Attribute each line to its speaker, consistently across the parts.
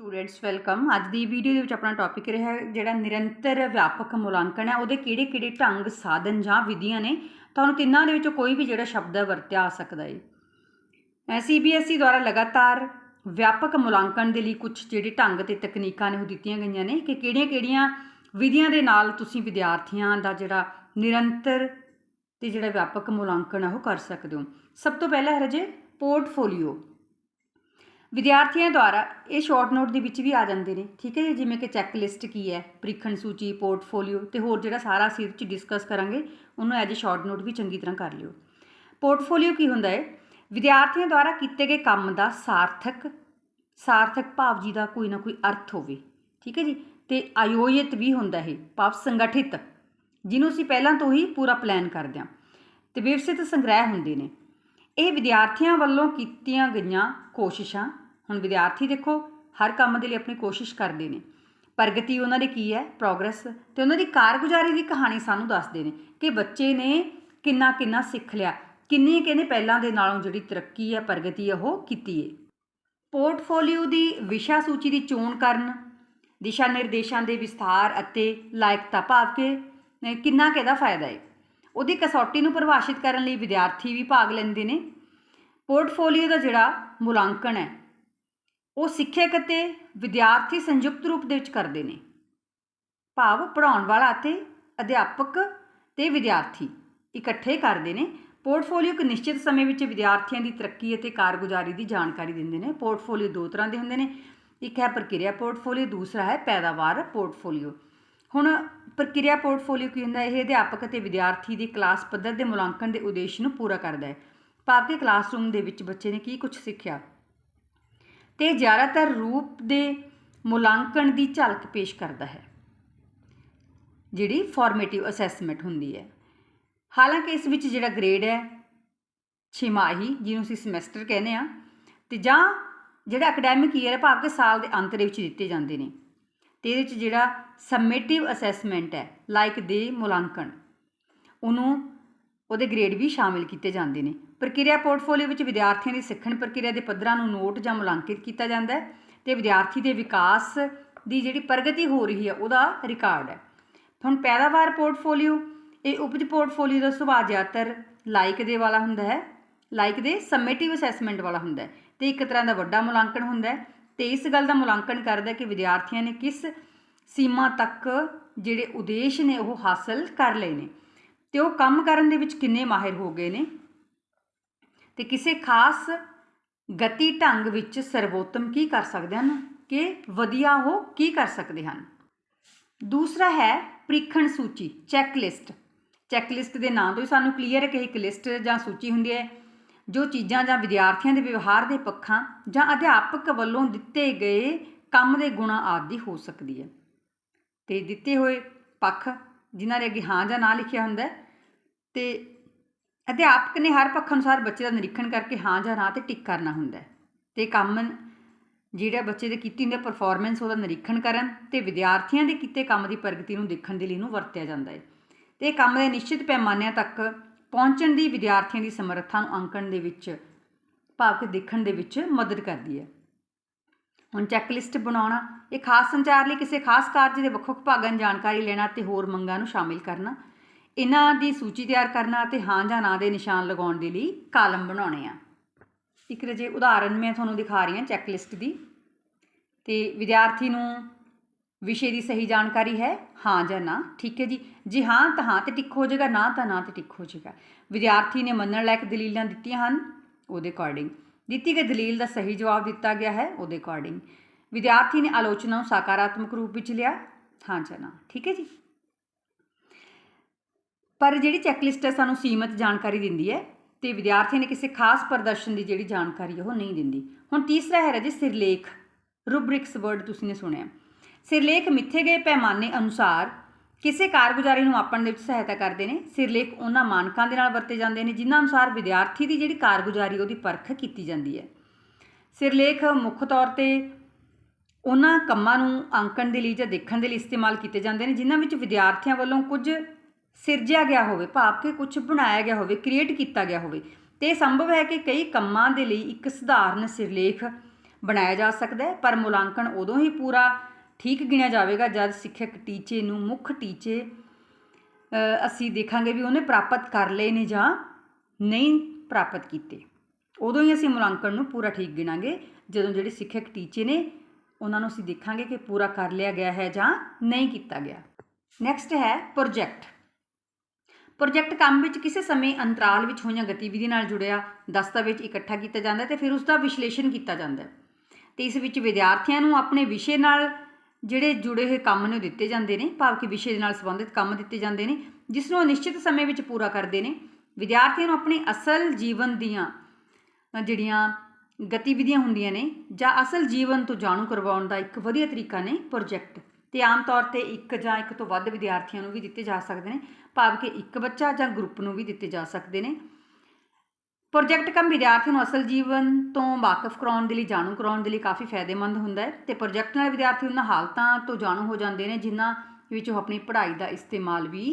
Speaker 1: Students, welcome. ਅੱਜ ਦੀ video ਦੇ ਵਿੱਚ ਆਪਣਾ ਟੌਪਿਕ ਰਿਹਾ ਜਿਹੜਾ ਨਿਰੰਤਰ ਵਿਆਪਕ ਮੁਲਾਂਕਣ ਹੈ, ਉਹਦੇ ਕਿਹੜੇ-ਕਿਹੜੇ ਢੰਗ, ਸਾਧਨ ਜਾਂ ਵਿਧੀਆਂ ਨੇ, ਤੁਹਾਨੂੰ ਤਿੰਨਾਂ ਦੇ ਵਿੱਚੋਂ ਕੋਈ ਵੀ ਜਿਹੜਾ ਸ਼ਬਦ ਹੈ ਵਰਤਿਆ ਆ ਸਕਦਾ ਹੈ ਸੀਬੀਐਸਈ ਦੁਆਰਾ ਲਗਾਤਾਰ ਵਿਆਪਕ ਮੁਲਾਂਕਣ ਦੇ ਲਈ ਕੁਝ ਜਿਹੜੇ ਢੰਗ ਤੇ ਤਕਨੀਕਾਂ ਨੇ ਉਹ ਦਿੱਤੀਆਂ ਗਈਆਂ ਨੇ ਕਿ ਕਿਹੜੀਆਂ-ਕਿਹੜੀਆਂ ਵਿਧੀਆਂ ਦੇ ਨਾਲ ਤੁਸੀਂ ਵਿਦਿਆਰਥੀਆਂ ਦਾ ਜਿਹੜਾ ਨਿਰੰਤਰ ਤੇ ਜਿਹੜਾ ਵਿਆਪਕ ਮੁਲਾਂਕਣ ਹੈ, ਉਹ ਕਰ ਸਕਦੇ ਹੋ। ਸਭ ਤੋਂ ਪਹਿਲਾਂ ਹੈ ਰਜੇ ਪੋਰਟਫੋਲੀਓ। ਵਿਦਿਆਰਥੀਆਂ ਦੁਆਰਾ ਇਹ ਸ਼ਾਰਟ ਨੋਟ ਦੇ ਵਿੱਚ ਵੀ ਆ ਜਾਂਦੇ ਨੇ। ਠੀਕ ਹੈ ਜੀ, ਜਿਵੇਂ ਕਿ ਚੈੱਕ ਲਿਸਟ ਕੀ ਹੈ, ਪ੍ਰੀਖਣ ਸੂਚੀ ਪੋਰਟਫੋਲੀਓ ਤੇ ਹੋਰ ਜਿਹੜਾ ਸਾਰਾ ਅਸੀਂ ਇਹਦੇ ਵਿੱਚ ਡਿਸਕਸ ਕਰਾਂਗੇ, ਉਹਨੂੰ ਐਜ ਸ਼ਾਰਟ ਨੋਟ ਵੀ ਚੰਗੀ ਤਰ੍ਹਾਂ ਕਰ ਲਿਓ। ਪੋਰਟਫੋਲੀਓ ਕੀ ਹੁੰਦਾ ਹੈ? ਵਿਦਿਆਰਥੀਆਂ ਦੁਆਰਾ ਕੀਤੇ ਗਏ ਕੰਮ ਦਾ ਸਾਰਥਕ ਸਾਰਥਕ ਭਾਵ ਜੀ ਦਾ ਕੋਈ ਨਾ ਕੋਈ ਅਰਥ ਹੋਵੇ। ਠੀਕ ਹੈ ਜੀ, ਤੇ ਆਯੋਜਿਤ ਵੀ ਹੁੰਦਾ ਹੈ ਭਾਵ ਸੰਗਠਿਤ, ਜਿਹਨੂੰ ਅਸੀਂ ਪਹਿਲਾਂ ਤੋਂ ਹੀ ਪੂਰਾ ਪਲਾਨ ਕਰਦੇ ਹਾਂ। ਤੇ ਵਿਵਸਿਤ ਸੰਗ੍ਰਹਿ ਹੁੰਦੇ ਨੇ। ਇਹ ਵਿਦਿਆਰਥੀਆਂ ਵੱਲੋਂ ਕੀਤੀਆਂ ਗਈਆਂ ਕੋਸ਼ਿਸ਼ਾਂ ਹੁਣ ਵਿਦਿਆਰਥੀ ਦੇਖੋ, ਹਰ ਕੰਮ ਦੇ ਲਈ ਆਪਣੀ ਕੋਸ਼ਿਸ਼ ਕਰਦੇ ਨੇ। ਪ੍ਰਗਤੀ ਉਹਨਾਂ ਦੀ ਕੀ ਹੈ? ਪ੍ਰੋਗਰੈਸ ਤੇ ਉਹਨਾਂ ਦੀ ਕਾਰਗੁਜ਼ਾਰੀ ਦੀ ਕਹਾਣੀ ਸਾਨੂੰ ਦੱਸਦੇ ਨੇ ਕਿ ਬੱਚੇ ਨੇ ਕਿੰਨਾ ਕਿੰਨਾ ਸਿੱਖ ਲਿਆ। ਕਿੰਨੀ ਕਹਿੰਦੇ ਪਹਿਲਾਂ ਦੇ ਨਾਲੋਂ ਜਿਹੜੀ ਤਰੱਕੀ ਹੈ, ਪ੍ਰਗਤੀ ਹੈ, ਉਹ ਕੀਤੀ ਹੈ। ਪੋਰਟਫੋਲੀਓ ਦੀ ਵਿਸ਼ਾ ਸੂਚੀ ਦੀ ਚੋਣ ਕਰਨ, ਦਿਸ਼ਾ ਨਿਰਦੇਸ਼ਾਂ ਦੇ ਵਿਸਥਾਰ ਅਤੇ ਲਾਇਕਤਾ ਭਾਵ ਕੇ ਕਿੰਨਾ ਕਿਹਦਾ ਫਾਇਦਾ ਹੈ। ਉਹਦੀ ਕਸੌਟੀ ਨੂੰ ਪਰਿਭਾਸ਼ਿਤ ਕਰਨ ਲਈ ਵਿਦਿਆਰਥੀ ਵੀ ਭਾਗ ਲੈਂਦੇ ਨੇ। ਪੋਰਟਫੋਲੀਓ ਦਾ ਜਿਹੜਾ ਮੁਲਾਂਕਣ ਹੈ ਉਹ ਸਿੱਖਿਅਕ ਅਤੇ ਵਿਦਿਆਰਥੀ ਸੰਯੁਕਤ ਰੂਪ ਦੇ ਵਿੱਚ ਕਰਦੇ ਨੇ। ਭਾਵ ਪੜਾਉਣ ਵਾਲਾ ਅਤੇ ਅਧਿਆਪਕ ਤੇ ਵਿਦਿਆਰਥੀ ਇਕੱਠੇ ਕਰਦੇ ਨੇ। ਪੋਰਟਫੋਲੀਓ ਇੱਕ ਨਿਸ਼ਚਿਤ ਸਮੇਂ ਵਿੱਚ ਵਿਦਿਆਰਥੀਆਂ ਦੀ ਤਰੱਕੀ ਅਤੇ ਕਾਰਗੁਜ਼ਾਰੀ ਦੀ ਜਾਣਕਾਰੀ ਦਿੰਦੇ ਨੇ। ਪੋਰਟਫੋਲੀਓ ਦੋ ਤਰ੍ਹਾਂ ਦੇ ਹੁੰਦੇ ਨੇ। ਇੱਕ ਹੈ ਪ੍ਰਕਿਰਿਆ ਪੋਰਟਫੋਲੀਓ, ਦੂਸਰਾ ਹੈ ਪੈਦਾਵਾਰ ਪੋਰਟਫੋਲੀਓ। ਹੁਣ ਪ੍ਰਕਿਰਿਆ ਪੋਰਟਫੋਲੀਓ ਕੀ ਹੁੰਦਾ? ਇਹ ਅਧਿਆਪਕ ਅਤੇ ਵਿਦਿਆਰਥੀ ਦੀ ਕਲਾਸ ਪੱਧਰ ਦੇ ਮੁਲਾਂਕਣ ਦੇ ਉਦੇਸ਼ ਨੂੰ ਪੂਰਾ ਕਰਦਾ ਹੈ। ਭਾਵ ਕਿ ਕਲਾਸਰੂਮ ਦੇ ਵਿੱਚ ਬੱਚੇ ਨੇ ਕੀ ਕੁਝ ਸਿੱਖਿਆ? ਤੇ ਜ਼ਿਆਦਾਤਰ ਰੂਪ ਦੇ ਮੁਲਾਂਕਣ ਦੀ ਝਲਕ ਪੇਸ਼ ਕਰਦਾ ਹੈ, ਜਿਹੜੀ ਫਾਰਮੇਟਿਵ ਅਸੈਸਮੈਂਟ ਹੁੰਦੀ ਹੈ। ਹਾਲਾਂਕਿ ਇਸ ਵਿੱਚ ਜਿਹੜਾ ਗ੍ਰੇਡ ਹੈ ਛਿਮਾਹੀ ਜਿਹਨੂੰ ਅਸੀਂ ਸਮੈਸਟਰ ਕਹਿੰਦੇ ਆ ਤੇ ਜਾਂ ਜਿਹੜਾ ਅਕੈਡੈਮਿਕ ਈਅਰ ਹੈ, ਭਾਵ ਕਿ ਸਾਲ ਦੇ ਅੰਤ ਦੇ ਵਿੱਚ ਦਿੱਤੇ ਜਾਂਦੇ ਨੇ, ਤੇ ਇਹਦੇ ਵਿੱਚ ਜਿਹੜਾ ਸਮੇਟਿਵ ਅਸੈਸਮੈਂਟ ਹੈ ਲਾਈਕ ਦੇ ਮੁਲਾਂਕਣ, ਉਹਨੂੰ ਉਹਦੇ ਗ੍ਰੇਡ ਵੀ ਸ਼ਾਮਿਲ ਕੀਤੇ ਜਾਂਦੇ ਨੇ। ਪ੍ਰਕਿਰਿਆ ਪੋਰਟਫੋਲੀਓ ਵਿੱਚ ਵਿਦਿਆਰਥੀਆਂ ਦੀ ਸਿੱਖਣ ਪ੍ਰਕਿਰਿਆ ਦੇ ਪੱਧਰਾਂ ਨੂੰ ਨੋਟ ਜਾਂ ਮੁਲਾਂਕਿਤ ਕੀਤਾ ਜਾਂਦਾ ਹੈ ਤੇ ਵਿਦਿਆਰਥੀ ਦੇ ਵਿਕਾਸ ਦੀ ਜਿਹੜੀ ਪ੍ਰਗਤੀ ਹੋ ਰਹੀ ਹੈ, ਉਹਦਾ ਰਿਕਾਰਡ ਹੈ। ਹੁਣ ਪੈਦਾਵਾਰ ਪੋਰਟਫੋਲੀਓ, ਇਹ ਉਪਜ ਪੋਰਟਫੋਲੀਓ ਦਾ ਸੁਭਾਅ ਜ਼ਿਆਦਾਤਰ ਲਾਇਕ ਦੇ ਵਾਲਾ ਹੁੰਦਾ ਹੈ ਲਾਇਕ ਦੇ ਸਮੇਟਿਵ ਅਸੈਸਮੈਂਟ ਵਾਲਾ ਹੁੰਦਾ ਹੈ ਤੇ ਇੱਕ ਤਰ੍ਹਾਂ ਦਾ ਵੱਡਾ ਮੁਲਾਂਕਣ ਹੁੰਦਾ ਹੈ ਤੇ ਇਸ ਗੱਲ ਦਾ ਮੁਲਾਂਕਣ ਕਰਦਾ ਕਿ ਵਿਦਿਆਰਥੀਆਂ ਨੇ ਕਿਸ ਸੀਮਾ ਤੱਕ ਜਿਹੜੇ ਉਦੇਸ਼ ਨੇ ਉਹ ਹਾਸਲ ਕਰ ਲਏ ਨੇ। ਤੇ ਉਹ ਕੰਮ ਕਰਨ ਦੇ ਵਿੱਚ ਕਿੰਨੇ ਮਾਹਿਰ ਹੋ ਗਏ ਨੇ? ਤੇ ਕਿਸੇ ਖਾਸ ਗਤੀ ਢੰਗ ਵਿੱਚ ਸਰਵੋਤਮ ਕੀ ਕਰ ਸਕਦੇ ਹਨ ਕਿ ਵਧੀਆ ਉਹ ਕੀ ਕਰ ਸਕਦੇ ਹਨ? ਦੂਸਰਾ ਹੈ ਪ੍ਰੀਖਣ ਸੂਚੀ ਚੈੱਕ ਲਿਸਟ ਚੈੱਕ ਲਿਸਟ ਦੇ ਨਾਂ ਤੋਂ ਹੀ ਸਾਨੂੰ ਕਲੀਅਰ ਹੈ ਕਿ ਇੱਕ ਲਿਸਟ ਜਾਂ ਸੂਚੀ ਹੁੰਦੀ ਹੈ ਜੋ ਚੀਜ਼ਾਂ ਜਾਂ ਵਿਦਿਆਰਥੀਆਂ ਦੇ ਵਿਵਹਾਰ ਦੇ ਪੱਖਾਂ ਜਾਂ ਅਧਿਆਪਕ ਵੱਲੋਂ ਦਿੱਤੇ ਗਏ ਕੰਮ ਦੇ ਗੁਣਾ ਆਦਿ ਹੋ ਸਕਦੀ ਹੈ। ਤੇ ਦਿੱਤੇ ਹੋਏ ਪੱਖ ਜਿਨ੍ਹਾਂ ਦੇ ਅੱਗੇ ਹਾਂ ਜਾਂ ਨਾ ਲਿਖਿਆ ਹੁੰਦਾ ਹੈ। ਤੇ ਅਧਿਆਪਕ ਨੇ ਹਰ ਪੱਖ ਅਨੁਸਾਰ ਬੱਚੇ ਦਾ ਨਿਰੀਖਣ ਕਰਕੇ ਹਾਂ ਜਾਂ ਨਾ ਤੇ ਟਿਕ ਕਰਨਾ ਹੁੰਦਾ ਹੈ। ਤੇ ਕੰਮ ਜਿਹੜਾ ਬੱਚੇ ਦੇ ਕੀਤੀ ਹੁੰਦੀ ਪਰਫਾਰਮੈਂਸ ਉਹਦਾ ਨਿਰੀਖਣ ਕਰਨ ਤੇ ਵਿਦਿਆਰਥੀਆਂ ਦੇ ਕੀਤੇ ਕੰਮ ਦੀ ਪ੍ਰਗਤੀ ਨੂੰ ਦੇਖਣ ਦੇ ਲਈ ਇਹਨੂੰ ਵਰਤਿਆ ਜਾਂਦਾ ਹੈ। ਤੇ ਇਹ ਕੰਮ ਦੇ ਨਿਸ਼ਚਿਤ ਪੈਮਾਨਿਆਂ ਤੱਕ ਪਹੁੰਚਣ ਦੀ ਵਿਦਿਆਰਥੀਆਂ ਦੀ ਸਮਰੱਥਾ ਨੂੰ ਅੰਕਣ ਦੇ ਵਿੱਚ, ਭਾਵ ਕਿ ਦੇਖਣ ਦੇ ਵਿੱਚ ਮਦਦ ਕਰਦੀ ਹੈ। ਹੁਣ ਚੈੱਕ ਲਿਸਟ ਬਣਾਉਣਾ, ਇਹ ਖਾਸ ਸੰਚਾਰ ਲਈ ਕਿਸੇ ਖਾਸ ਕਾਰਜ ਦੇ ਵੱਖ-ਵੱਖ ਭਾਗਾਂ ਦੀ ਜਾਣਕਾਰੀ ਲੈਣਾ ਤੇ ਹੋਰ ਮੰਗਾਂ ਨੂੰ ਸ਼ਾਮਿਲ ਕਰਨਾ। ਇਹਨਾਂ ਦੀ ਸੂਚੀ ਤਿਆਰ ਕਰਨਾ ਤੇ ਹਾਂ ਜਾਂ ਨਾ ਦੇ ਨਿਸ਼ਾਨ ਲਗਾਉਣ ਦੇ ਲਈ ਕਾਲਮ ਬਣਾਉਣੇ ਆ। ਇੱਕ ਰਜੇ ਉਦਾਹਰਨ ਮੈਂ ਤੁਹਾਨੂੰ ਦਿਖਾ ਰਹੀ ਹਾਂ ਚੈੱਕ ਲਿਸਟ ਦੀ, ਤੇ ਵਿਦਿਆਰਥੀ ਨੂੰ ਵਿਸ਼ੇ ਦੀ ਸਹੀ ਜਾਣਕਾਰੀ ਹੈ, ਹਾਂ ਜਾਂ ਨਾ, ਠੀਕ ਹੈ ਜੀ? ਜੇ ਹਾਂ ਤਾਂ ਹਾਂ ਤੇ ਟਿਕ ਹੋ ਜਾਏਗਾ, ਨਾ ਤਾਂ ਨਾ ਤੇ ਟਿਕ ਹੋ ਜਾਏਗਾ। ਵਿਦਿਆਰਥੀ ਨੇ ਮੰਨਣ ਲਾਇਕ ਦਲੀਲਾਂ ਦਿੱਤੀਆਂ ਹਨ, ਉਹਦੇ ਅਕੋਰਡਿੰਗ ਦਿੱਤੀ ਗਈ ਦਲੀਲ ਦਾ ਸਹੀ ਜਵਾਬ ਦਿੱਤਾ ਗਿਆ ਹੈ ਉਹਦੇ ਅਕੋਰਡਿੰਗ ਵਿਦਿਆਰਥੀ ਨੇ ਆਲੋਚਨਾ ਨੂੰ ਸਕਾਰਾਤਮਕ ਰੂਪ ਵਿੱਚ ਲਿਆ। ਹਾਂ ਜਾਂ ਨਾ ਠੀਕ ਹੈ ਜੀ। ਪਰ ਜਿਹੜੀ ਚੈੱਕਲਿਸਟ ਹੈ ਸਾਨੂੰ ਸੀਮਤ ਜਾਣਕਾਰੀ ਦਿੰਦੀ ਹੈ ਤੇ ਵਿਦਿਆਰਥੀ ਨੇ ਕਿਸੇ ਖਾਸ ਪ੍ਰਦਰਸ਼ਨ ਦੀ ਜਿਹੜੀ ਜਾਣਕਾਰੀ ਹੈ ਉਹ ਨਹੀਂ ਦਿੰਦੀ। ਹੁਣ ਤੀਸਰਾ ਹੈ ਜੀ ਸਿਰਲੇਖ। ਰੂਬ੍ਰਿਕਸ ਵਰਡ ਤੁਸੀਂ ਨੇ ਸੁਣਿਆ। ਸਿਰਲੇਖ ਮਿੱਥੇ ਗਏ ਪੈਮਾਨੇ ਅਨੁਸਾਰ ਕਿਸੇ ਕਾਰਗੁਜ਼ਾਰੀ ਨੂੰ ਆਪਣ ਦੇ ਵਿੱਚ ਸਹਾਇਤਾ ਕਰਦੇ ਨੇ, ਸਿਰਲੇਖ ਉਹਨਾਂ ਮਾਨਕਾਂ ਦੇ ਨਾਲ ਵਰਤੇ ਜਾਂਦੇ ਨੇ, ਜਿਨ੍ਹਾਂ ਅਨੁਸਾਰ ਵਿਦਿਆਰਥੀ ਦੀ ਜਿਹੜੀ ਕਾਰਗੁਜ਼ਾਰੀ, ਉਹਦੀ ਪਰਖ ਕੀਤੀ ਜਾਂਦੀ ਹੈ। ਸਿਰਲੇਖ ਮੁੱਖ ਤੌਰ ਤੇ ਉਹਨਾਂ ਕੰਮਾਂ ਨੂੰ ਅੰਕਣ ਦੇ ਲਈ ਜਾਂ ਦੇਖਣ ਦੇ ਲਈ ਇਸਤੇਮਾਲ ਕੀਤੇ ਜਾਂਦੇ ਨੇ, ਜਿਨ੍ਹਾਂ ਵਿੱਚ ਵਿਦਿਆਰਥੀਆਂ ਵੱਲੋਂ ਕੁਝ ਸਿਰਜਿਆ ਗਿਆ ਹੋਵੇ, ਭਾਵ ਕਿ ਕੁਝ ਬਣਾਇਆ ਗਿਆ ਹੋਵੇ, ਕ੍ਰੀਏਟ ਕੀਤਾ ਗਿਆ ਹੋਵੇ। ਤੇ ਇਹ ਸੰਭਵ ਹੈ ਕਿ ਕਈ ਕੰਮਾਂ ਦੇ ਲਈ ਇੱਕ ਸਧਾਰਨ ਸਿਰਲੇਖ ਬਣਾਇਆ ਜਾ ਸਕਦਾ ਹੈ, ਪਰ ਮੁਲਾਂਕਣ ਉਦੋਂ ਹੀ ਪੂਰਾ ਠੀਕ ਗਿਣਿਆ ਜਾਵੇਗਾ ਜਦ ਸਿੱਖਿਅਕ ਟੀਚੇ ਨੂੰ ਮੁੱਖ ਟੀਚੇ ਅਸੀਂ ਦੇਖਾਂਗੇ ਵੀ ਉਹਨੇ ਪ੍ਰਾਪਤ ਕਰ ਲਏ ਨੇ ਜਾਂ ਨਹੀਂ ਪ੍ਰਾਪਤ ਕੀਤੇ। ਉਦੋਂ ਹੀ ਅਸੀਂ ਮੁਲਾਂਕਣ ਨੂੰ ਪੂਰਾ ਠੀਕ ਗਿਣਾਂਗੇ। ਜਦੋਂ ਜਿਹੜੇ ਸਿੱਖਿਅਕ ਟੀਚੇ ਨੇ, ਉਹਨਾਂ ਨੂੰ ਅਸੀਂ ਦੇਖਾਂਗੇ ਕਿ ਪੂਰਾ ਕਰ ਲਿਆ ਗਿਆ ਹੈ ਜਾਂ ਨਹੀਂ ਕੀਤਾ ਗਿਆ। ਨੈਕਸਟ ਹੈ ਪ੍ਰੋਜੈਕਟ ਪ੍ਰੋਜੈਕਟ ਕੰਮ ਵਿੱਚ ਕਿਸੇ ਸਮੇਂ ਅੰਤਰਾਲ ਵਿੱਚ ਹੋਈਆਂ ਗਤੀਵਿਧੀ ਨਾਲ ਜੁੜਿਆ ਦਸਤਾਵੇਜ਼ ਇਕੱਠਾ ਕੀਤਾ ਜਾਂਦਾ ਹੈ ਤੇ ਫਿਰ ਉਸ ਦਾ ਵਿਸ਼ਲੇਸ਼ਣ ਕੀਤਾ ਜਾਂਦਾ ਹੈ। ਤੇ ਇਸ ਵਿੱਚ ਵਿਦਿਆਰਥੀਆਂ ਨੂੰ ਆਪਣੇ ਵਿਸ਼ੇ ਨਾਲ ਜਿਹੜੇ ਜੁੜੇ ਹੋਏ ਕੰਮ ਨੇ ਉਹ ਦਿੱਤੇ ਜਾਂਦੇ ਨੇ, ਭਾਵ ਕਿ ਵਿਸ਼ੇ ਦੇ ਨਾਲ ਸੰਬੰਧਿਤ ਕੰਮ ਦਿੱਤੇ ਜਾਂਦੇ ਨੇ, ਜਿਸ ਨੂੰ ਉਹ ਨਿਸ਼ਚਿਤ ਸਮੇਂ ਵਿੱਚ ਪੂਰਾ ਕਰਦੇ ਨੇ। ਵਿਦਿਆਰਥੀਆਂ ਨੂੰ ਆਪਣੇ ਅਸਲ ਜੀਵਨ ਦੀਆਂ ਜਿਹੜੀਆਂ ਗਤੀਵਿਧੀਆਂ ਹੁੰਦੀਆਂ ਨੇ, ਜਾਂ ਅਸਲ ਜੀਵਨ ਤੋਂ ਜਾਣੂ ਕਰਵਾਉਣ ਦਾ ਇੱਕ ਵਧੀਆ ਤਰੀਕਾ ਨੇ ਪ੍ਰੋਜੈਕਟ। ਤੇ ਆਮ ਤੌਰ ਤੇ ਇੱਕ ਜਾਂ ਇੱਕ ਤੋਂ ਵੱਧ ਵਿਦਿਆਰਥੀਆਂ ਨੂੰ ਵੀ ਦਿੱਤੇ ਜਾ ਸਕਦੇ ਨੇ, ਭਾਵ ਕਿ ਇੱਕ ਬੱਚਾ ਜਾਂ ਗਰੁੱਪ ਨੂੰ ਵੀ ਦਿੱਤੇ ਜਾ ਸਕਦੇ ਨੇ। ਪ੍ਰੋਜੈਕਟ ਕੰਮ ਵਿਦਿਆਰਥੀ ਨੂੰ ਅਸਲ ਜੀਵਨ ਤੋਂ ਵਾਕਿਫ ਕਰਾਉਣ ਦੇ ਲਈ, ਜਾਣੂ ਕਰਾਉਣ ਦੇ ਲਈ ਕਾਫੀ ਫਾਇਦੇਮੰਦ ਹੁੰਦਾ ਹੈ ਤੇ ਪ੍ਰੋਜੈਕਟ ਨਾਲ ਵਿਦਿਆਰਥੀ ਉਹਨਾਂ ਹਾਲਤਾਂ ਤੋਂ ਜਾਣੂ ਹੋ ਜਾਂਦੇ ਨੇ, ਜਿਨ੍ਹਾਂ ਵਿੱਚ ਉਹ ਆਪਣੀ ਪੜ੍ਹਾਈ ਦਾ ਇਸਤੇਮਾਲ ਵੀ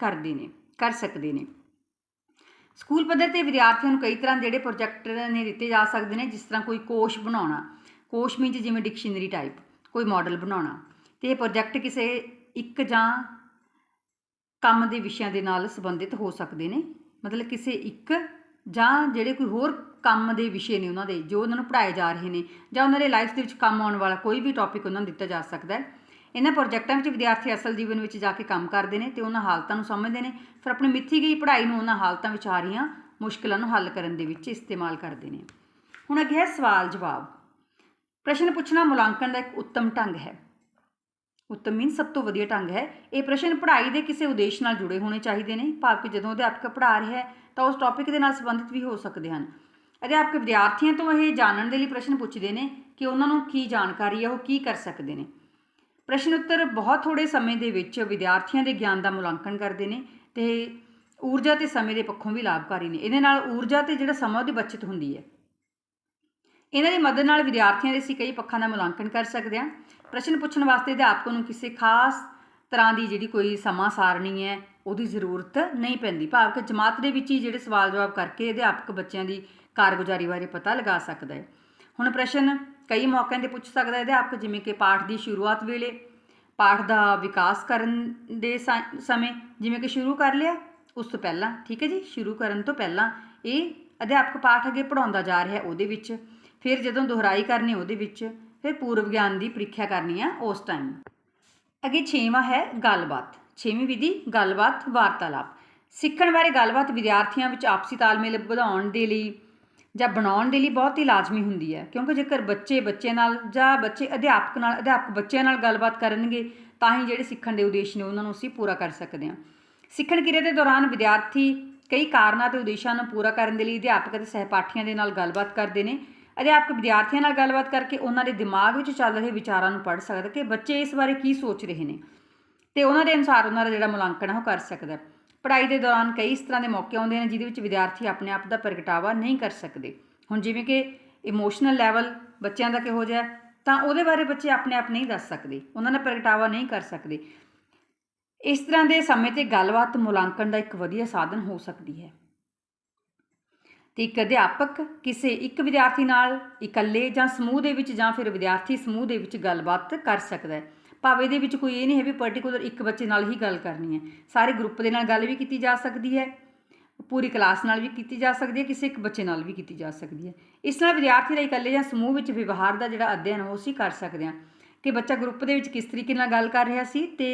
Speaker 1: ਕਰਦੇ ਨੇ, ਕਰ ਸਕਦੇ ਨੇ। ਸਕੂਲ ਪੱਧਰ ਤੇ ਵਿਦਿਆਰਥੀਆਂ ਨੂੰ ਕਈ ਤਰ੍ਹਾਂ ਦੇ ਜਿਹੜੇ ਪ੍ਰੋਜੈਕਟ ਨੇ ਦਿੱਤੇ ਜਾ ਸਕਦੇ ਨੇ, ਜਿਸ ਤਰ੍ਹਾਂ ਕੋਈ ਕੋਸ਼ ਬਣਾਉਣਾ, ਕੋਸ਼ ਮੀਨਸ ਜਿਵੇਂ ਡਿਕਸ਼ਨਰੀ ਟਾਈਪ ਕੋਈ ਮਾਡਲ ਬਣਾਉਣਾ, ਤੇ ਇਹ ਪ੍ਰੋਜੈਕਟ ਕਿਸੇ ਇੱਕ ਜਾਂ ਕੰਮ ਦੇ ਵਿਸ਼ਿਆਂ ਦੇ ਨਾਲ ਸੰਬੰਧਿਤ ਹੋ ਸਕਦੇ ਨੇ, ਮਤਲਬ ਕਿਸੇ ਇੱਕ ਜਾਂ ਜਿਹੜੇ ਕੋਈ ਹੋਰ ਕੰਮ ਦੇ ਵਿਸ਼ੇ ਨੇ ਉਹਨਾਂ ਦੇ, ਜੋ ਉਹਨਾਂ ਨੂੰ ਪੜ੍ਹਾਏ ਜਾ ਰਹੇ ਨੇ, ਜਾਂ ਉਹਨਾਂ ਦੇ ਲਾਈਫ ਦੇ ਵਿੱਚ ਕੰਮ ਆਉਣ ਵਾਲਾ ਕੋਈ ਵੀ ਟੌਪਿਕ ਉਹਨਾਂ ਨੂੰ ਦਿੱਤਾ ਜਾ ਸਕਦਾ ਹੈ। ਇਹਨਾਂ ਪ੍ਰੋਜੈਕਟਾਂ ਵਿੱਚ ਵਿਦਿਆਰਥੀ ਅਸਲ ਜੀਵਨ ਵਿੱਚ ਜਾ ਕੇ ਕੰਮ ਕਰਦੇ ਨੇ ਤੇ ਉਹਨਾਂ ਹਾਲਤਾਂ ਨੂੰ ਸਮਝਦੇ ਨੇ, ਫਿਰ ਆਪਣੀ ਮਿੱਥੀ ਗਈ ਪੜ੍ਹਾਈ ਨੂੰ ਉਹਨਾਂ ਹਾਲਤਾਂ ਵਿੱਚ ਆ ਰਹੀਆਂ ਮੁਸ਼ਕਲਾਂ ਨੂੰ ਹੱਲ ਕਰਨ ਦੇ ਵਿੱਚ ਇਸਤੇਮਾਲ ਕਰਦੇ ਨੇ। ਹੁਣ ਅੱਗੇ ਹੈ ਸਵਾਲ ਜਵਾਬ ਪ੍ਰਸ਼ਨ ਪੁੱਛਣਾ ਮੁਲਾਂਕਣ ਦਾ ਇੱਕ ਉੱਤਮ ਢੰਗ ਹੈ। ਉੱਤਮ ਮੀਨ ਸਭ ਤੋਂ ਵਧੀਆ ਢੰਗ ਹੈ। ਇਹ ਪ੍ਰਸ਼ਨ ਪੜ੍ਹਾਈ ਦੇ ਕਿਸੇ ਉਦੇਸ਼ ਨਾਲ ਜੁੜੇ ਹੋਣੇ ਚਾਹੀਦੇ ਨੇ। ਭਾਵ ਕਿ ਜਦੋਂ ਅਧਿਆਪਕ ਪੜ੍ਹਾ ਰਿਹਾ ਹੈ, ਤਾਂ ਉਸ ਟੌਪਿਕ ਦੇ ਨਾਲ ਸੰਬੰਧਿਤ ਵੀ ਹੋ ਸਕਦੇ ਹਨ। ਅਧਿਆਪਕ ਵਿਦਿਆਰਥੀਆਂ ਤੋਂ ਇਹ ਜਾਣਨ ਦੇ ਲਈ ਪ੍ਰਸ਼ਨ ਪੁੱਛਦੇ ਨੇ ਕਿ ਉਹਨਾਂ ਨੂੰ ਕੀ ਜਾਣਕਾਰੀ ਹੈ, ਉਹ ਕੀ ਕਰ ਸਕਦੇ ਨੇ। ਪ੍ਰਸ਼ਨ ਉੱਤਰ ਬਹੁਤ ਥੋੜੇ ਸਮੇਂ ਦੇ ਵਿੱਚ ਵਿਦਿਆਰਥੀਆਂ ਦੇ ਗਿਆਨ ਦਾ ਮੁਲਾਂਕਣ ਕਰਦੇ ਨੇ ਤੇ ਊਰਜਾ ਤੇ ਸਮੇਂ ਦੇ ਪੱਖੋਂ ਵੀ ਲਾਭਕਾਰੀ ਨੇ। ਇਹਦੇ ਨਾਲ ਊਰਜਾ ਤੇ ਜਿਹੜਾ ਸਮਾਂ ਉਹਦੀ ਬਚਤ ਹੁੰਦੀ ਹੈ। ਇਹਨਾਂ ਦੀ ਮਦਦ ਨਾਲ ਵਿਦਿਆਰਥੀਆਂ ਦੇ ਅਸੀਂ ਕਈ ਪੱਖਾਂ ਦਾ ਮੁਲਾਂਕਣ ਕਰ ਸਕਦੇ ਹਾਂ। ਪ੍ਰਸ਼ਨ ਪੁੱਛਣ ਵਾਸਤੇ ਅਧਿਆਪਕ ਨੂੰ ਕਿਸੇ ਖਾਸ ਤਰ੍ਹਾਂ ਦੀ ਜਿਹੜੀ ਕੋਈ ਸਮਾਂ ਸਾਰਣੀ ਹੈ, ਉਹਦੀ ਜ਼ਰੂਰਤ ਨਹੀਂ ਪੈਂਦੀ। ਭਾਵ ਕਿ ਜਮਾਤ ਦੇ ਵਿੱਚ ਹੀ ਜਿਹੜੇ ਸਵਾਲ ਜਵਾਬ ਕਰਕੇ ਅਧਿਆਪਕ ਬੱਚਿਆਂ ਦੀ ਕਾਰਗੁਜ਼ਾਰੀ ਬਾਰੇ ਪਤਾ ਲਗਾ ਸਕਦਾ ਹੈ। ਹੁਣ ਪ੍ਰਸ਼ਨ ਕਈ ਮੌਕਿਆਂ ਤੇ ਪੁੱਛ ਸਕਦਾ ਹੈ। ਅਧਿਆਪਕ ਜਿਵੇਂ ਕਿ ਪਾਠ ਦੀ ਸ਼ੁਰੂਆਤ ਵੇਲੇ, ਪਾਠ ਦਾ ਵਿਕਾਸ ਕਰਨ ਦੇ ਸਮੇਂ ਜਿਵੇਂ ਕਿ ਸ਼ੁਰੂ ਕਰ ਲਿਆ, ਉਸ ਤੋਂ ਪਹਿਲਾਂ, ਠੀਕ ਹੈ ਜੀ? ਸ਼ੁਰੂ ਕਰਨ ਤੋਂ ਪਹਿਲਾਂ ਇਹ ਅਧਿਆਪਕ ਪਾਠ ਅੱਗੇ ਪੜਾਉਂਦਾ ਜਾ ਰਿਹਾ ਉਹਦੇ ਵਿੱਚ ਫਿਰ ਜਦੋਂ ਦੁਹਰਾਈ ਕਰਨੀ ਉਹਦੇ ਵਿੱਚ, ਫਿਰ ਪੂਰਵ ਗਿਆਨ ਦੀ ਪ੍ਰੀਖਿਆ ਕਰਨੀ ਆ ਉਸ ਟਾਈਮ ਅੱਗੇ ਛੇਵਾਂ ਹੈ ਗੱਲਬਾਤ। ਛੇਵੀਂ ਵਿਧੀ, ਗੱਲਬਾਤ, ਵਾਰਤਾਲਾਪ। ਸਿੱਖਣ ਬਾਰੇ ਗੱਲਬਾਤ ਵਿਦਿਆਰਥੀਆਂ ਵਿੱਚ ਆਪਸੀ ਤਾਲਮੇਲ ਵਧਾਉਣ ਦੇ ਲਈ ਜਾਂ ਬਣਾਉਣ ਦੇ ਲਈ ਬਹੁਤ ਹੀ ਲਾਜ਼ਮੀ ਹੁੰਦੀ ਹੈ। ਕਿਉਂਕਿ ਜੇਕਰ ਬੱਚੇ ਬੱਚੇ ਨਾਲ ਜਾਂ ਬੱਚੇ ਅਧਿਆਪਕ ਨਾਲ, ਅਧਿਆਪਕ ਬੱਚਿਆਂ ਨਾਲ ਗੱਲਬਾਤ ਕਰਨਗੇ, ਤਾਂ ਹੀ ਜਿਹੜੇ ਸਿੱਖਣ ਦੇ ਉਦੇਸ਼ ਨੇ ਉਹਨਾਂ ਨੂੰ ਅਸੀਂ ਪੂਰਾ ਕਰ ਸਕਦੇ ਹਾਂ। ਸਿੱਖਣ ਕਿਰਿਆ ਦੇ ਦੌਰਾਨ ਵਿਦਿਆਰਥੀ ਕਈ ਕਾਰਨਾਂ ਤੇ ਉਦੇਸ਼ਾਂ ਨੂੰ ਪੂਰਾ ਕਰਨ ਦੇ ਲਈ ਅਧਿਆਪਕ ਅਤੇ ਸਹਿਪਾਠੀਆਂ ਦੇ ਨਾਲ ਗੱਲਬਾਤ ਕਰਦੇ ਨੇ। ਅਧਿਆਪਕ ਵਿਦਿਆਰਥੀਆਂ ਨਾਲ ਗੱਲਬਾਤ ਕਰਕੇ ਉਹਨਾਂ ਦੇ ਦਿਮਾਗ ਵਿੱਚ ਚੱਲ ਰਹੇ ਵਿਚਾਰਾਂ ਨੂੰ ਪੜ੍ਹ ਸਕਦਾ ਕਿ ਬੱਚੇ ਇਸ ਬਾਰੇ ਕੀ ਸੋਚ ਰਹੇ ਨੇ ਤੇ ਉਹਨਾਂ ਦੇ ਅਨੁਸਾਰ ਉਹਨਾਂ ਦਾ ਜਿਹੜਾ ਮੁਲਾਂਕਣ ਹੈ ਉਹ ਕਰ ਸਕਦਾ। ਪੜ੍ਹਾਈ ਦੇ ਦੌਰਾਨ ਕਈ ਇਸ ਤਰ੍ਹਾਂ ਦੇ ਮੌਕੇ ਆਉਂਦੇ ਨੇ ਜਿਹਦੇ ਵਿੱਚ ਵਿਦਿਆਰਥੀ ਆਪਣੇ ਆਪ ਦਾ ਪ੍ਰਗਟਾਵਾ ਨਹੀਂ ਕਰ ਸਕਦੇ। ਹੁਣ ਜਿਵੇਂ ਕਿ ਇਮੋਸ਼ਨਲ ਲੈਵਲ ਬੱਚਿਆਂ ਦਾ ਕਿਹੋ ਜਿਹਾ ਤਾਂ ਉਹਦੇ ਬਾਰੇ ਬੱਚੇ ਆਪਣੇ ਆਪ ਨਹੀਂ ਦੱਸ ਸਕਦੇ। ਉਹਨਾਂ ਦਾ ਪ੍ਰਗਟਾਵਾ ਨਹੀਂ ਕਰ ਸਕਦੇ। ਇਸ ਤਰ੍ਹਾਂ ਦੇ ਸਮੇਂ ਤੇ ਗੱਲਬਾਤ ਮੁਲਾਂਕਣ ਦਾ ਇੱਕ ਵਧੀਆ ਸਾਧਨ ਹੋ ਸਕਦੀ ਹੈ। ਤੇ ਇੱਕ ਅਧਿਆਪਕ ਕਿਸੇ ਇੱਕ ਵਿਦਿਆਰਥੀ ਨਾਲ ਇਕੱਲੇ ਜਾਂ ਸਮੂਹ ਦੇ ਵਿੱਚ ਜਾਂ ਫਿਰ ਵਿਦਿਆਰਥੀ ਸਮੂਹ ਦੇ ਵਿੱਚ ਗੱਲਬਾਤ ਕਰ ਸਕਦਾ ਹੈ। ਭਾਵੇਂ ਇਹਦੇ ਵਿੱਚ ਕੋਈ ਇਹ ਨਹੀਂ ਹੈ ਵੀ ਪਾਰਟਿਕੂਲਰ ਇੱਕ ਬੱਚੇ ਨਾਲ ਹੀ ਗੱਲ ਕਰਨੀ ਹੈ। ਸਾਰੇ ਗਰੁੱਪ ਦੇ ਨਾਲ ਗੱਲ ਵੀ ਕੀਤੀ ਜਾ ਸਕਦੀ ਹੈ। ਪੂਰੀ ਕਲਾਸ ਨਾਲ ਵੀ ਕੀਤੀ ਜਾ ਸਕਦੀ ਹੈ, ਕਿਸੇ ਇੱਕ ਬੱਚੇ ਨਾਲ ਵੀ ਕੀਤੀ ਜਾ ਸਕਦੀ ਹੈ। ਇਸ ਨਾਲ ਵਿਦਿਆਰਥੀ ਦਾ ਇਕੱਲੇ ਜਾਂ ਸਮੂਹ ਵਿੱਚ ਵਿਵਹਾਰ ਦਾ ਜਿਹੜਾ ਅਧਿਐਨ ਉਹ ਅਸੀਂ ਕਰ ਸਕਦੇ ਹਾਂ। ਕਿ ਬੱਚਾ ਗਰੁੱਪ ਦੇ ਵਿੱਚ ਕਿਸ ਤਰੀਕੇ ਨਾਲ ਗੱਲ ਕਰ ਰਿਹਾ ਸੀ ਤੇ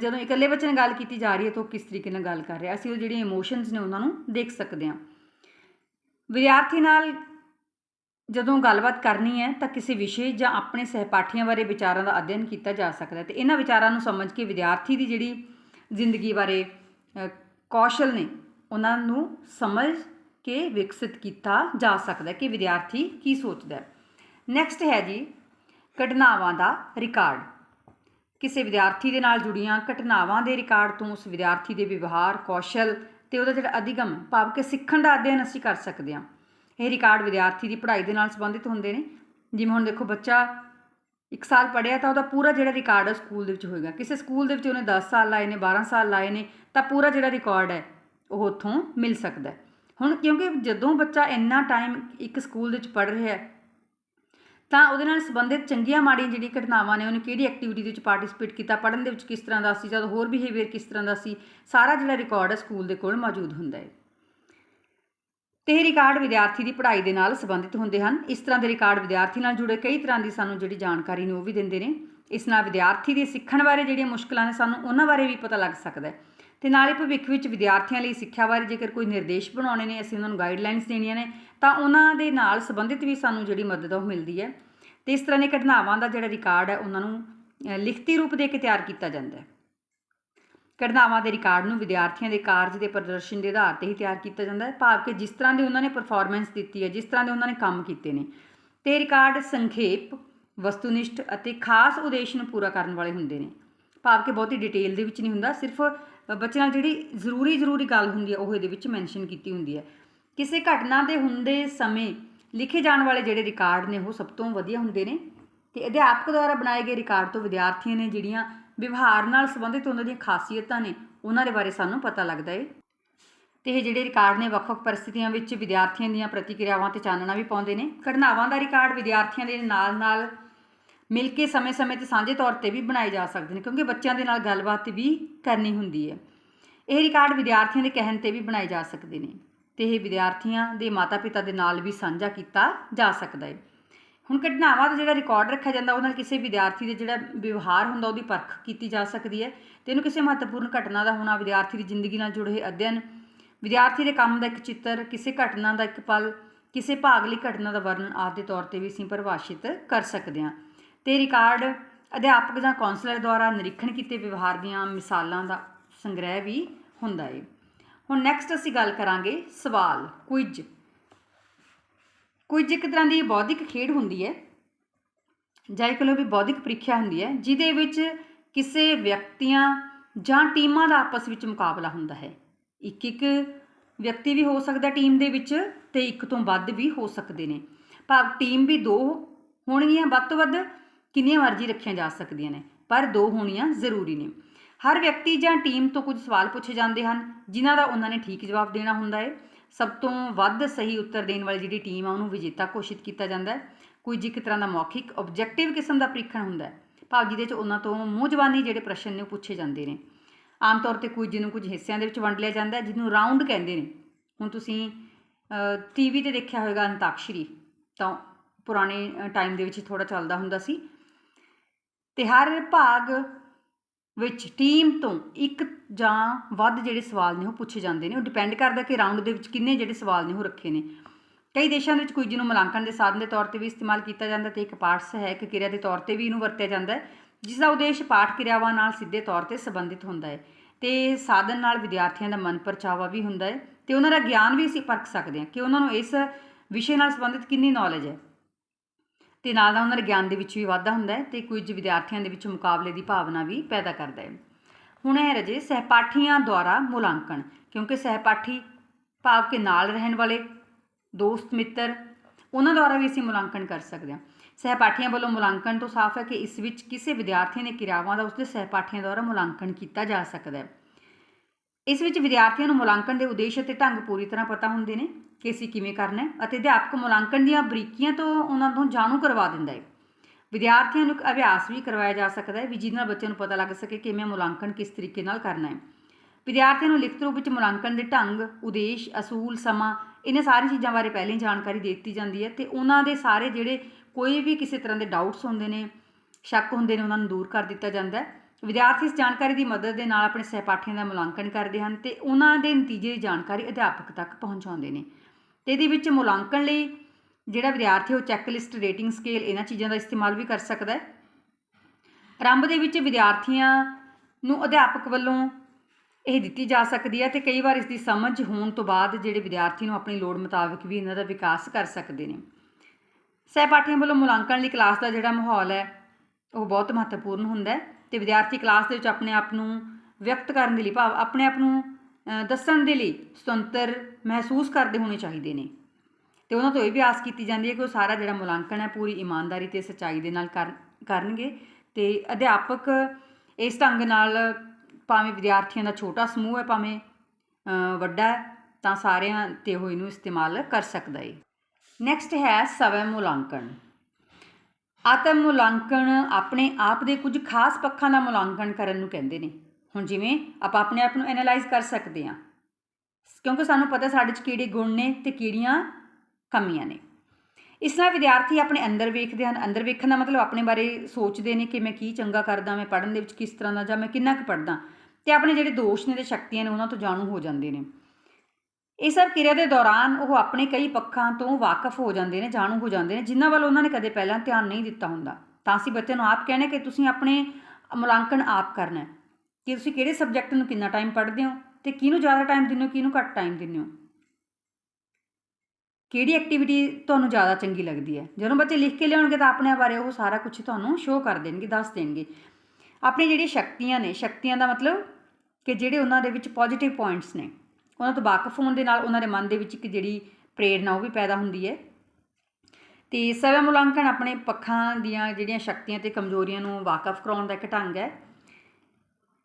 Speaker 1: ਜਦੋਂ ਇਕੱਲੇ ਬੱਚੇ ਨਾਲ ਗੱਲ ਕੀਤੀ ਜਾ ਰਹੀ ਹੈ ਤਾਂ ਉਹ ਕਿਸ ਤਰੀਕੇ ਨਾਲ ਗੱਲ ਕਰ ਰਿਹਾ ਅਸੀਂ ਉਹ ਜਿਹੜੇ ਇਮੋਸ਼ਨਸ ਨੇ ਉਹਨਾਂ ਨੂੰ ਦੇਖ ਸਕਦੇ ਹਾਂ। ਵਿਦਿਆਰਥੀ ਨਾਲ ਜਦੋਂ ਗੱਲਬਾਤ ਕਰਨੀ ਹੈ ਤਾਂ ਕਿਸੇ ਵਿਸ਼ੇ ਜਾਂ ਆਪਣੇ ਸਹਿਪਾਠੀਆਂ ਬਾਰੇ ਵਿਚਾਰਾਂ ਦਾ ਅਧਿਐਨ ਕੀਤਾ ਜਾ ਸਕਦਾ ਹੈ ਤੇ ਇਹਨਾਂ ਵਿਚਾਰਾਂ ਨੂੰ ਸਮਝ ਕੇ ਵਿਦਿਆਰਥੀ ਦੀ ਜਿਹੜੀ ਜ਼ਿੰਦਗੀ ਬਾਰੇ ਕੌਸ਼ਲ ਨੇ ਉਹਨਾਂ ਨੂੰ ਸਮਝ ਕੇ ਵਿਕਸਿਤ ਕੀਤਾ ਜਾ ਸਕਦਾ ਹੈ ਕਿ ਵਿਦਿਆਰਥੀ ਕੀ ਸੋਚਦਾ ਹੈ। ਨੈਕਸਟ ਹੈ ਜੀ, ਘਟਨਾਵਾਂ ਦਾ ਰਿਕਾਰਡ। ਕਿਸੇ ਵਿਦਿਆਰਥੀ ਦੇ ਨਾਲ ਜੁੜੀਆਂ ਘਟਨਾਵਾਂ ਦੇ ਰਿਕਾਰਡ ਤੋਂ ਉਸ ਵਿਦਿਆਰਥੀ ਦੇ ਵਿਵਹਾਰ, ਕੌਸ਼ਲ ਤੇ ਉਹਦਾ ਜਿਹੜਾ ਅਧਿਗਮ ਭਾਵ ਕਿ ਸਿੱਖਣ ਦਾ ਅਧਿਐਨ ਅਸੀਂ ਕਰ ਸਕਦੇ ਹਾਂ। ਇਹ ਰਿਕਾਰਡ ਵਿਦਿਆਰਥੀ ਦੀ ਪੜ੍ਹਾਈ ਦੇ ਨਾਲ ਸੰਬੰਧਿਤ ਹੁੰਦੇ ਨੇ। ਜਿਵੇਂ ਹੁਣ ਦੇਖੋ ਬੱਚਾ ਇੱਕ ਸਾਲ ਪੜ੍ਹਿਆ ਤਾਂ ਉਹਦਾ ਪੂਰਾ ਜਿਹੜਾ ਰਿਕਾਰਡ ਹੈ ਸਕੂਲ ਦੇ ਵਿੱਚ ਹੋਏਗਾ। ਕਿਸੇ ਸਕੂਲ ਦੇ ਵਿੱਚ ਉਹਨੇ 10 ਸਾਲ ਲਾਏ ਨੇ 12 ਸਾਲ ਲਾਏ ਨੇ, ਤਾਂ ਪੂਰਾ ਜਿਹੜਾ ਰਿਕਾਰਡ ਹੈ ਉਹ ਉੱਥੋਂ ਮਿਲ ਸਕਦਾ ਹੁਣ ਕਿਉਂਕਿ ਜਦੋਂ ਬੱਚਾ ਇੰਨਾ ਟਾਈਮ ਇੱਕ ਸਕੂਲ ਦੇ ਵਿੱਚ ਪੜ੍ਹ ਰਿਹਾ ਹੈ ਤਾਂ ਉਹਦੇ ਨਾਲ ਸੰਬੰਧਿਤ ਚੰਗੀਆਂ ਮਾੜੀਆਂ ਜਿਹੜੀ ਘਟਨਾਵਾਂ ਨੇ, ਉਹਨੇ ਕਿਹੜੀ ਐਕਟੀਵਿਟੀ ਦੇ ਵਿੱਚ ਪਾਰਟਿਸਿਪੇਟ ਕੀਤਾ, ਪੜ੍ਹਨ ਦੇ ਵਿੱਚ ਕਿਸ ਤਰ੍ਹਾਂ ਦਾ ਸੀ ਜਦੋਂ ਹੋਰ ਬਿਹੇਵੀਅਰ ਕਿਸ ਤਰ੍ਹਾਂ ਦਾ ਸੀ, ਸਾਰਾ ਜਿਹੜਾ ਰਿਕਾਰਡ ਹੈ ਸਕੂਲ ਦੇ ਕੋਲ ਮੌਜੂਦ ਹੁੰਦਾ ਹੈ। ਤੇ ਇਹ ਰਿਕਾਰਡ ਵਿਦਿਆਰਥੀ ਦੀ ਪੜ੍ਹਾਈ ਦੇ ਨਾਲ ਸੰਬੰਧਿਤ ਹੁੰਦੇ ਹਨ। ਇਸ ਤਰ੍ਹਾਂ ਦੇ ਰਿਕਾਰਡ ਵਿਦਿਆਰਥੀ ਨਾਲ ਜੁੜੇ ਕਈ ਤਰ੍ਹਾਂ ਦੀ ਸਾਨੂੰ ਜਿਹੜੀ ਜਾਣਕਾਰੀ ਨੇ ਉਹ ਵੀ ਦਿੰਦੇ ਨੇ। ਇਸ ਨਾਲ ਵਿਦਿਆਰਥੀ ਦੇ ਸਿੱਖਣ ਬਾਰੇ ਜਿਹੜੀਆਂ ਮੁਸ਼ਕਲਾਂ ਨੇ, ਸਾਨੂੰ ਉਹਨਾਂ ਬਾਰੇ ਵੀ ਪਤਾ ਲੱਗ ਸਕਦਾ ਹੈ। ਤੇ ਨਾਲੇ ਭਵਿੱਖ ਵਿੱਚ ਵਿਦਿਆਰਥੀਆਂ ਲਈ ਸਿੱਖਿਆ ਬਾਰੇ ਜੇਕਰ ਕੋਈ ਨਿਰਦੇਸ਼ ਬਣਾਉਣੇ ਨੇ, ਅਸੀਂ ਉਹਨਾਂ ਨੂੰ ਗਾਈਡਲਾਈਨਸ ਦੇਣੀਆਂ ਨੇ ਤਾਂ ਉਹਨਾਂ ਦੇ ਨਾਲ ਸੰਬੰਧਿਤ ਵੀ ਸਾਨੂੰ ਜਿਹੜੀ ਮਦਦ ਉਹ ਮਿਲਦੀ ਹੈ। ਤੇ ਇਸ ਤਰ੍ਹਾਂ ਦੀਆਂ ਘਟਨਾਵਾਂ ਦਾ ਜਿਹੜਾ ਰਿਕਾਰਡ ਹੈ, ਉਹਨਾਂ ਨੂੰ ਲਿਖਤੀ ਰੂਪ ਦੇ ਕੇ ਤਿਆਰ ਕੀਤਾ ਜਾਂਦਾ ਹੈ। ਘਟਨਾਵਾਂ ਦੇ ਰਿਕਾਰਡ ਨੂੰ ਵਿਦਿਆਰਥੀਆਂ ਦੇ ਕਾਰਜ ਦੇ ਪ੍ਰਦਰਸ਼ਨ ਦੇ ਆਧਾਰ ਤੇ ਹੀ ਤਿਆਰ ਕੀਤਾ ਜਾਂਦਾ ਹੈ। ਭਾਵ ਕਿ ਜਿਸ ਤਰ੍ਹਾਂ ਦੇ ਉਹਨਾਂ ਨੇ ਪਰਫਾਰਮੈਂਸ ਦਿੱਤੀ ਹੈ, ਜਿਸ ਤਰ੍ਹਾਂ ਦੇ ਉਹਨਾਂ ਨੇ ਕੰਮ ਕੀਤੇ ਨੇ, ਤੇ ਰਿਕਾਰਡ ਸੰਖੇਪ, ਵਸਤੂਨਿਸ਼ਟ ਅਤੇ ਖਾਸ ਉਦੇਸ਼ ਨੂੰ ਪੂਰਾ ਕਰਨ ਵਾਲੇ ਹੁੰਦੇ ਨੇ। ਭਾਵ ਕਿ ਬਹੁਤੀ ਡਿਟੇਲ ਦੇ ਵਿੱਚ ਨਹੀਂ ਹੁੰਦਾ, ਸਿਰਫ ਬੱਚੇ ਨਾਲ ਜਿਹੜੀ ਜ਼ਰੂਰੀ ਜ਼ਰੂਰੀ ਗੱਲ ਹੁੰਦੀ ਹੈ, ਉਹ ਇਹਦੇ ਵਿੱਚ ਮੈਂਸ਼ਨ ਕੀਤੀ ਹੁੰਦੀ ਹੈ। ਕਿਸੇ ਘਟਨਾ ਦੇ ਹੁੰਦੇ ਸਮੇਂ ਲਿਖੇ ਜਾਣ ਵਾਲੇ ਜਿਹੜੇ ਰਿਕਾਰਡ ਨੇ, ਉਹ ਸਭ ਤੋਂ ਵਧੀਆ ਹੁੰਦੇ ਨੇ। ਤੇ ਅਧਿਆਪਕ ਦੁਆਰਾ ਬਣਾਏ ਗਏ ਰਿਕਾਰਡ ਤੋਂ ਵਿਦਿਆਰਥੀਆਂ ਨੇ ਜਿਹੜੀਆਂ ਵਿਵਹਾਰ ਨਾਲ ਸੰਬੰਧਿਤ ਉਹਨਾਂ ਦੀਆਂ ਖਾਸੀਅਤਾਂ ਨੇ, ਉਹਨਾਂ ਦੇ ਬਾਰੇ ਸਾਨੂੰ ਪਤਾ ਲੱਗਦਾ ਏ। ਤੇ ਇਹ ਜਿਹੜੇ ਰਿਕਾਰਡ ਨੇ, ਵੱਖ-ਵੱਖ ਪਰਿਸਥਿਤੀਆਂ ਵਿੱਚ ਵਿਦਿਆਰਥੀਆਂ ਦੀਆਂ ਪ੍ਰਤੀਕਿਰਿਆਵਾਂ ਤੇ ਚਾਨਣਾ ਵੀ ਪਾਉਂਦੇ ਨੇ। ਘਟਨਾਵਾਂ ਦਾ ਰਿਕਾਰਡ ਵਿਦਿਆਰਥੀਆਂ ਦੇ ਨਾਲ-ਨਾਲ ਮਿਲ ਕੇ ਸਮੇਂ-ਸਮੇਂ ਤੇ ਸਾਂਝੇ ਤੌਰ ਤੇ ਵੀ ਬਣਾਏ ਜਾ ਸਕਦੇ ਨੇ, ਕਿਉਂਕਿ ਬੱਚਿਆਂ ਦੇ ਨਾਲ ਗੱਲਬਾਤ ਵੀ ਕਰਨੀ ਹੁੰਦੀ ਹੈ ਇਹ ਰਿਕਾਰਡ ਵਿਦਿਆਰਥੀਆਂ ਦੇ ਕਹਿਣ ਤੇ ਵੀ ਬਣਾਏ ਜਾ ਸਕਦੇ ਨੇ। ਤੇ ਇਹ ਵਿਦਿਆਰਥੀਆਂ ਦੇ ਮਾਤਾ-ਪਿਤਾ ਦੇ ਨਾਲ ਵੀ ਸਾਂਝਾ ਕੀਤਾ ਜਾ ਸਕਦਾ ਹੈ। ਹੁਣ ਘਟਨਾਵਾਂ ਦਾ ਜਿਹੜਾ ਰਿਕਾਰਡ ਰੱਖਿਆ ਜਾਂਦਾ, ਉਹਦੇ ਨਾਲ ਕਿਸੇ ਵਿਦਿਆਰਥੀ ਦੇ ਜਿਹੜਾ ਵਿਵਹਾਰ ਹੁੰਦਾ, ਉਹਦੀ ਪਰਖ ਕੀਤੀ ਜਾ ਸਕਦੀ ਹੈ ਤੇ ਇਹਨੂੰ ਕਿਸੇ ਮਹੱਤਵਪੂਰਨ ਘਟਨਾ ਦਾ ਹੋਣਾ ਵਿਦਿਆਰਥੀ ਦੀ ਜ਼ਿੰਦਗੀ ਨਾਲ ਜੁੜੇ ਅਧਿਐਨ, ਵਿਦਿਆਰਥੀ ਦੇ ਕੰਮ ਦਾ ਇੱਕ ਚਿੱਤਰ, ਕਿਸੇ ਘਟਨਾ ਦਾ ਇੱਕ ਪਲ, ਕਿਸੇ ਭਾਗ ਲਈ ਘਟਨਾ ਦਾ ਵਰਣਨ ਆਦਿ ਦੇ ਤੌਰ ਤੇ ਵੀ ਅਸੀਂ ਪਰਿਭਾਸ਼ਿਤ ਕਰ ਸਕਦੇ ਹਾਂ। ਤੇ ਰਿਕਾਰਡ ਅਧਿਆਪਕ ਜਾਂ ਕਾਉਂਸਲਰ ਦੁਆਰਾ ਨਿਰੀਖਣ ਕੀਤੇ ਵਿਵਹਾਰ ਦੀਆਂ ਮਿਸਾਲਾਂ ਦਾ ਸੰਗ੍ਰਹਿ ਵੀ ਹੁੰਦਾ ਹੈ। ਹੁਣ ਨੈਕਸਟ ਅਸੀਂ ਗੱਲ ਕਰਾਂਗੇ ਸਵਾਲ ਕੁਇਜ਼ ਕੁਇਜ਼ ਇੱਕ ਤਰ੍ਹਾਂ ਦੀ ਬੌਧਿਕ ਖੇਡ ਹੁੰਦੀ ਹੈ, ਜਾਂ ਇੱਕ ਕਹ ਲਓ ਵੀ ਬੌਧਿਕ ਪ੍ਰੀਖਿਆ ਹੁੰਦੀ ਹੈ, ਜਿਹਦੇ ਵਿੱਚ ਕਿਸੇ ਵਿਅਕਤੀਆਂ ਜਾਂ ਟੀਮਾਂ ਦਾ ਆਪਸ ਵਿੱਚ ਮੁਕਾਬਲਾ ਹੁੰਦਾ ਹੈ। ਇੱਕ ਇੱਕ ਵਿਅਕਤੀ ਵੀ ਹੋ ਸਕਦਾ ਟੀਮ ਦੇ ਵਿੱਚ ਤੇ ਇੱਕ ਤੋਂ ਵੱਧ ਵੀ ਹੋ ਸਕਦੇ ਨੇ। ਭਾਵ ਟੀਮ ਵੀ ਦੋ ਹੋਣਗੀਆਂ, ਵੱਧ ਤੋਂ ਵੱਧ ਕਿੰਨੀਆਂ ਮਰਜ਼ੀ ਰੱਖੀਆਂ ਜਾ ਸਕਦੀਆਂ ਨੇ, ਪਰ ਦੋ ਹੋਣੀਆਂ ਜ਼ਰੂਰੀ ਨੇ। ਹਰ ਵਿਅਕਤੀ ਜਾਂ ਟੀਮ ਤੋਂ ਕੁਝ ਸਵਾਲ ਪੁੱਛੇ ਜਾਂਦੇ ਹਨ, ਜਿਨ੍ਹਾਂ ਦਾ ਉਹਨਾਂ ਨੇ ਠੀਕ ਜਵਾਬ ਦੇਣਾ ਹੁੰਦਾ ਹੈ। ਸਭ ਤੋਂ ਵੱਧ ਸਹੀ ਉੱਤਰ ਦੇਣ ਵਾਲੀ ਜਿਹੜੀ ਟੀਮ ਆ, ਉਹਨੂੰ ਵਿਜੇਤਾ ਘੋਸ਼ਿਤ ਕੀਤਾ ਜਾਂਦਾ ਹੈ। ਕੁਝ ਇੱਕ ਤਰ੍ਹਾਂ ਦਾ ਮੌਖਿਕ ਆਬਜੈਕਟਿਵ ਕਿਸਮ ਦਾ ਪ੍ਰੀਖਣ ਹੁੰਦਾ ਹੈ। ਭਾਵ ਜਿਹਦੇ ਚ ਉਹਨਾਂ ਤੋਂ ਮੂੰਹ ਜ਼ਬਾਨੀ ਜਿਹੜੇ ਪ੍ਰਸ਼ਨ ਨੇ ਉਹ ਪੁੱਛੇ ਜਾਂਦੇ ਨੇ। ਆਮ ਤੌਰ ਤੇ ਕੁਝ ਜਿਹਨੂੰ ਕੁਝ ਹਿੱਸਿਆਂ ਦੇ ਵਿੱਚ ਵੰਡ ਲਿਆ ਜਾਂਦਾ ਜਿਹਨੂੰ ਰਾਉਂਡ ਕਹਿੰਦੇ ਨੇ। ਹੁਣ ਤੁਸੀਂ ਟੀਵੀ ਤੇ ਦੇਖਿਆ ਹੋਵੇਗਾ ਅੰਤਾਕਸ਼ਰੀ, ਤਾਂ ਪੁਰਾਣੇ ਟਾਈਮ ਦੇ ਵਿੱਚ ਥੋੜਾ ਚੱਲਦਾ ਹੁੰਦਾ ਸੀ। ਤੇ ਹਰ ਭਾਗ ਵਿੱਚ ਟੀਮ ਤੋਂ ਇੱਕ ਜਾਂ ਵੱਧ ਜਿਹੜੇ ਸਵਾਲ ਨੇ ਉਹ ਪੁੱਛੇ ਜਾਂਦੇ ਨੇ। ਉਹ ਡਿਪੈਂਡ ਕਰਦਾ ਕਿ ਰਾਉਂਡ ਦੇ ਵਿੱਚ ਕਿੰਨੇ ਜਿਹੜੇ ਸਵਾਲ ਨੇ ਉਹ ਰੱਖੇ ਨੇ। ਕਈ ਦੇਸ਼ਾਂ ਦੇ ਵਿੱਚ ਕੁਇਜ਼ ਨੂੰ ਮੁਲਾਂਕਣ ਦੇ ਸਾਧਨ ਦੇ ਤੌਰ ਤੇ ਵੀ ਇਸਤੇਮਾਲ ਕੀਤਾ ਜਾਂਦਾ ਤੇ ਇੱਕ ਪਾਠਸ ਹੈ, ਇੱਕ ਕਿਰਿਆ ਦੇ ਤੌਰ ਤੇ ਵੀ ਇਹਨੂੰ ਵਰਤਿਆ ਜਾਂਦਾ ਹੈ, ਜਿਸ ਦਾ ਉਦੇਸ਼ ਪਾਠ ਕਿਰਿਆਵਾਂ ਨਾਲ ਸਿੱਧੇ ਤੌਰ ਤੇ ਸੰਬੰਧਿਤ ਹੁੰਦਾ ਹੈ। ਤੇ ਸਾਧਨ ਨਾਲ ਵਿਦਿਆਰਥੀਆਂ ਦਾ ਮਨ ਪਰਚਾਵਾ ਵੀ ਹੁੰਦਾ ਹੈ ਤੇ ਉਹਨਾਂ ਦਾ ਗਿਆਨ ਵੀ ਅਸੀਂ ਪਰਖ ਸਕਦੇ ਹਾਂ ਕਿ ਉਹਨਾਂ ਨੂੰ ਇਸ ਵਿਸ਼ੇ ਨਾਲ ਸੰਬੰਧਿਤ ਕਿੰਨੀ ਨੌਲੇਜ ਹੈ। ਤੇ ਨਾਲ ਨਾਲ ਉਹਨਾਂ ਦੇ ਗਿਆਨ ਦੇ ਵਿੱਚ ਵੀ ਵਾਧਾ ਹੁੰਦਾ ਹੈ ਤੇ ਕੁਝ ਵਿਦਿਆਰਥੀਆਂ ਦੇ ਵਿੱਚ ਮੁਕਾਬਲੇ ਦੀ ਭਾਵਨਾ ਵੀ ਪੈਦਾ ਕਰਦਾ ਹੈ। ਹੁਣ ਇਹ ਰਜੇ, ਸਹਿਪਾਠੀਆਂ ਦੁਆਰਾ ਮੁਲਾਂਕਣ, ਕਿਉਂਕਿ ਸਹਿਪਾਠੀ ਭਾਵ ਕੇ ਨਾਲ ਰਹਿਣ ਵਾਲੇ, ਦੋਸਤ, ਮਿੱਤਰ, ਉਹਨਾਂ ਦੁਆਰਾ ਵੀ ਅਸੀਂ ਮੁਲਾਂਕਣ ਕਰ ਸਕਦੇ ਹਾਂ। ਸਹਿਪਾਠੀਆਂ ਵੱਲੋਂ ਮੁਲਾਂਕਣ ਤੋਂ ਸਾਫ਼ ਹੈ ਕਿ ਇਸ ਵਿੱਚ ਕਿਸੇ ਵਿਦਿਆਰਥੀ ਨੇ ਕਿਰਿਆਵਾਂ ਦਾ ਉਸਦੇ ਸਹਿਪਾਠੀਆਂ ਦੁਆਰਾ ਮੁਲਾਂਕਣ ਕੀਤਾ ਜਾ ਸਕਦਾ ਹੈ। ਇਸ ਵਿੱਚ ਵਿਦਿਆਰਥੀਆਂ ਨੂੰ ਮੁਲਾਂਕਣ ਦੇ ਉਦੇਸ਼ ਅਤੇ ਢੰਗ ਪੂਰੀ ਤਰ੍ਹਾਂ ਪਤਾ ਹੁੰਦੇ ਨੇ। ਕਿ ਅਸੀਂ ਕਿਵੇਂ ਕਰਨਾ ਹੈ ਅਤੇ ਅਧਿਆਪਕ ਮੁਲਾਂਕਣ ਦੀਆਂ ਬਰੀਕੀਆਂ ਤੋਂ ਉਹਨਾਂ ਨੂੰ ਜਾਣੂ ਕਰਵਾ ਦਿੰਦਾ ਹੈ। ਵਿਦਿਆਰਥੀਆਂ ਨੂੰ ਇੱਕ ਅਭਿਆਸ ਵੀ ਕਰਵਾਇਆ ਜਾ ਸਕਦਾ ਹੈ ਵੀ ਜਿਹਦੇ ਨਾਲ ਬੱਚਿਆਂ ਨੂੰ ਪਤਾ ਲੱਗ ਸਕੇ ਕਿ ਮੈਂ ਮੁਲਾਂਕਣ ਕਿਸ ਤਰੀਕੇ ਨਾਲ ਕਰਨਾ ਹੈ। ਵਿਦਿਆਰਥੀਆਂ ਨੂੰ ਲਿਖਤ ਰੂਪ ਵਿੱਚ ਮੁਲਾਂਕਣ ਦੇ ਢੰਗ, ਉਦੇਸ਼, ਅਸੂਲ, ਸਮਾਂ ਇਹਨਾਂ ਸਾਰੀ ਚੀਜ਼ਾਂ ਬਾਰੇ ਪਹਿਲਾਂ ਹੀ ਜਾਣਕਾਰੀ ਦੇ ਦਿੱਤੀ ਜਾਂਦੀ ਹੈ ਤੇ ਉਹਨਾਂ ਦੇ ਸਾਰੇ ਜਿਹੜੇ ਕੋਈ ਵੀ ਕਿਸੇ ਤਰ੍ਹਾਂ ਦੇ ਡਾਊਟਸ ਹੁੰਦੇ ਨੇ, ਸ਼ੱਕ ਹੁੰਦੇ ਨੇ ਉਹਨਾਂ ਨੂੰ ਦੂਰ ਕਰ ਦਿੱਤਾ ਜਾਂਦਾ ਹੈ। ਵਿਦਿਆਰਥੀ ਇਸ ਜਾਣਕਾਰੀ ਦੀ ਮਦਦ ਦੇ ਨਾਲ ਆਪਣੇ ਸਹਿਪਾਠੀਆਂ ਦਾ ਮੁਲਾਂਕਣ ਕਰਦੇ ਹਨ ਤੇ ਉਹਨਾਂ ਦੇ ਨਤੀਜੇ ਦੀ ਜਾਣਕਾਰੀ ਅਧਿਆਪਕ ਤੱਕ ਪਹੁੰਚਾਉਂਦੇ ਨੇ। ਤੇ ਇਹਦੇ ਵਿੱਚ ਮੁਲਾਂਕਣ ਲਈ ਜਿਹੜਾ ਵਿਦਿਆਰਥੀ ਉਹ ਚੈੱਕ ਲਿਸਟ ਰੇਟਿੰਗ ਸਕੇਲ ਇਹਨਾਂ ਚੀਜ਼ਾਂ ਦਾ ਇਸਤੇਮਾਲ ਵੀ ਕਰ ਸਕਦਾ ਹੈ। ਆਰੰਭ ਦੇ ਵਿੱਚ ਵਿਦਿਆਰਥੀਆਂ ਨੂੰ ਅਧਿਆਪਕ ਵੱਲੋਂ ਇਹ ਦਿੱਤੀ ਜਾ ਸਕਦੀ ਹੈ ਤੇ ਕਈ ਵਾਰ ਇਸ ਦੀ ਸਮਝ ਹੋਣ ਤੋਂ ਬਾਅਦ ਜਿਹੜੇ ਵਿਦਿਆਰਥੀ ਨੂੰ ਆਪਣੀ ਲੋੜ ਮੁਤਾਬਕ ਵੀ ਇਹਨਾਂ ਦਾ ਵਿਕਾਸ ਕਰ ਸਕਦੇ ਨੇ। ਸਹਿਪਾਠੀਆਂ ਵੱਲੋਂ ਮੁਲਾਂਕਣ ਲਈ ਕਲਾਸ ਦਾ ਜਿਹੜਾ ਮਾਹੌਲ ਹੈ, ਉਹ ਬਹੁਤ ਮਹੱਤਵਪੂਰਨ ਹੁੰਦਾ ਹੈ ਤੇ ਵਿਦਿਆਰਥੀ ਕਲਾਸ ਦੇ ਵਿੱਚ ਆਪਣੇ ਆਪ ਨੂੰ ਵਿਅਕਤ ਕਰਨ ਦੇ ਲਈ ਭਾਵ ਆਪਣੇ ਆਪ ਨੂੰ ਦੱਸਣ ਦੇ ਲਈ ਸੁਤੰਤਰ ਮਹਿਸੂਸ ਕਰਦੇ ਹੋਣੇ ਚਾਹੀਦੇ ਨੇ। ਤੇ ਉਹਨਾਂ ਤੋਂ ਇਹ ਵੀ ਆਸ ਕੀਤੀ ਜਾਂਦੀ ਹੈ ਕਿ ਉਹ ਸਾਰਾ ਜਿਹੜਾ ਮੁਲਾਂਕਣ ਹੈ, ਪੂਰੀ ਇਮਾਨਦਾਰੀ ਤੇ ਸੱਚਾਈ ਦੇ ਨਾਲ ਕਰਨਗੇ। ਤੇ ਅਧਿਆਪਕ ਇਸ ਢੰਗ ਨਾਲ ਭਾਵੇਂ ਵਿਦਿਆਰਥੀਆਂ ਦਾ ਛੋਟਾ ਸਮੂਹ ਹੈ, ਭਾਵੇਂ ਵੱਡਾ ਤਾਂ ਸਾਰਿਆਂ ਤੇ ਉਹ ਇਹਨੂੰ ਇਸਤੇਮਾਲ ਕਰ ਸਕਦਾ ਹੈ ਨੈਕਸਟ ਹੈ ਸਵੈ ਮੁਲਾਂਕਣ। ਆਤਮ ਮੁਲਾਂਕਣ ਆਪਣੇ ਆਪ ਦੇ ਕੁਝ ਖਾਸ ਪੱਖਾਂ ਦਾ ਮੁਲਾਂਕਣ ਕਰਨ ਨੂੰ ਕਹਿੰਦੇ ਨੇ। ਹੁਣ ਜਿਵੇਂ ਆਪਾਂ ਆਪਣੇ ਆਪ ਨੂੰ ਐਨਾਲਾਈਜ਼ ਕਰ ਸਕਦੇ ਹਾਂ। ਕਿਉਂਕਿ ਸਾਨੂੰ ਪਤਾ ਸਾਡੇ 'ਚ ਕਿਹੜੇ ਗੁਣ ਨੇ ਤੇ ਕਿਹੜੀਆਂ ਕਮੀਆਂ ਨੇ। ਇਸ ਨਾਲ ਵਿਦਿਆਰਥੀ ਆਪਣੇ ਅੰਦਰ ਵੇਖਦੇ ਹਨ, ਅੰਦਰ ਵੇਖਣ ਦਾ ਮਤਲਬ ਆਪਣੇ ਬਾਰੇ ਸੋਚਦੇ ਨੇ ਕਿ ਮੈਂ ਕੀ ਚੰਗਾ ਕਰਦਾ, ਮੈਂ ਪੜ੍ਹਨ ਦੇ ਵਿੱਚ ਕਿਸ ਤਰ੍ਹਾਂ ਦਾ ਜਾਂ ਮੈਂ ਕਿੰਨਾ ਕੁ ਪੜ੍ਹਦਾ। ਤੇ ਆਪਣੇ ਜਿਹੜੇ ਦੋਸ਼ ਨੇ ਤੇ ਸ਼ਕਤੀਆਂ ਨੇ ਉਹਨਾਂ ਤੋਂ ਜਾਣੂ ਹੋ ਜਾਂਦੇ ਨੇ। ਇਹ ਸਭ ਕਿਰਿਆ ਦੇ ਦੌਰਾਨ ਉਹ ਆਪਣੇ ਕਈ ਪੱਖਾਂ ਤੋਂ ਵਾਕਿਫ ਹੋ ਜਾਂਦੇ ਨੇ, ਜਾਣੂ ਹੋ ਜਾਂਦੇ ਨੇ, ਜਿਨ੍ਹਾਂ ਵੱਲ ਉਹਨਾਂ ਨੇ ਕਦੇ ਪਹਿਲਾਂ ਧਿਆਨ ਨਹੀਂ ਦਿੱਤਾ ਹੁੰਦਾ। ਤਾਂ ਅਸੀਂ ਬੱਚਿਆਂ ਨੂੰ ਆਪ ਕਹਿੰਦੇ ਕਿ ਤੁਸੀਂ ਆਪਣੇ ਮੁਲਾਂਕਣ ਆਪ ਕਰਨਾ ਕਿ ਤੁਸੀਂ ਕਿਹੜੇ ਸਬਜੈਕਟ ਨੂੰ ਕਿੰਨਾ ਟਾਈਮ ਪੜ੍ਹਦੇ ਹੋ ਤੇ ਕਿਹਨੂੰ ਜ਼ਿਆਦਾ ਟਾਈਮ ਦਿੰਦੇ ਹੋ, ਕਿਹਨੂੰ ਘੱਟ ਟਾਈਮ ਦਿੰਦੇ ਹੋ? ਕਿਹੜੀ ਐਕਟੀਵਿਟੀ ਤੁਹਾਨੂੰ ਜ਼ਿਆਦਾ ਚੰਗੀ ਲੱਗਦੀ ਹੈ? ਜਦੋਂ ਬੱਚੇ ਲਿਖ ਕੇ ਲਿਆਉਣਗੇ ਤਾਂ ਆਪਣੇ ਬਾਰੇ ਉਹ ਸਾਰਾ ਕੁਝ ਤੁਹਾਨੂੰ ਸ਼ੋਅ ਕਰ ਦੇਣਗੇ, ਦੱਸ ਦੇਣਗੇ। ਆਪਣੀ ਜਿਹੜੀ ਸ਼ਕਤੀਆਂ ਨੇ, ਸ਼ਕਤੀਆਂ ਦਾ ਮਤਲਬ ਕਿ ਜਿਹੜੇ ਉਹਨਾਂ ਦੇ ਵਿੱਚ ਪੋਜ਼ਿਟਿਵ ਪੁਆਇੰਟਸ ਨੇ, ਉਹਨਾਂ ਤੋਂ ਵਾਕਫ ਹੋਣ ਦੇ ਨਾਲ ਉਹਨਾਂ ਦੇ ਮਨ ਦੇ ਵਿੱਚ ਇੱਕ ਜਿਹੜੀ ਪ੍ਰੇਰਣਾ ਉਹ ਵੀ ਪੈਦਾ ਹੁੰਦੀ ਹੈ। ਤੇ ਸਵੈ ਮੁਲਾਂਕਣ ਆਪਣੇ ਪੱਖਾਂ ਦੀਆਂ ਜਿਹੜੀਆਂ ਸ਼ਕਤੀਆਂ ਤੇ ਕਮਜ਼ੋਰੀਆਂ ਨੂੰ ਵਾਕਫ ਕਰਾਉਣ ਦਾ ਇੱਕ ਢੰਗ ਹੈ।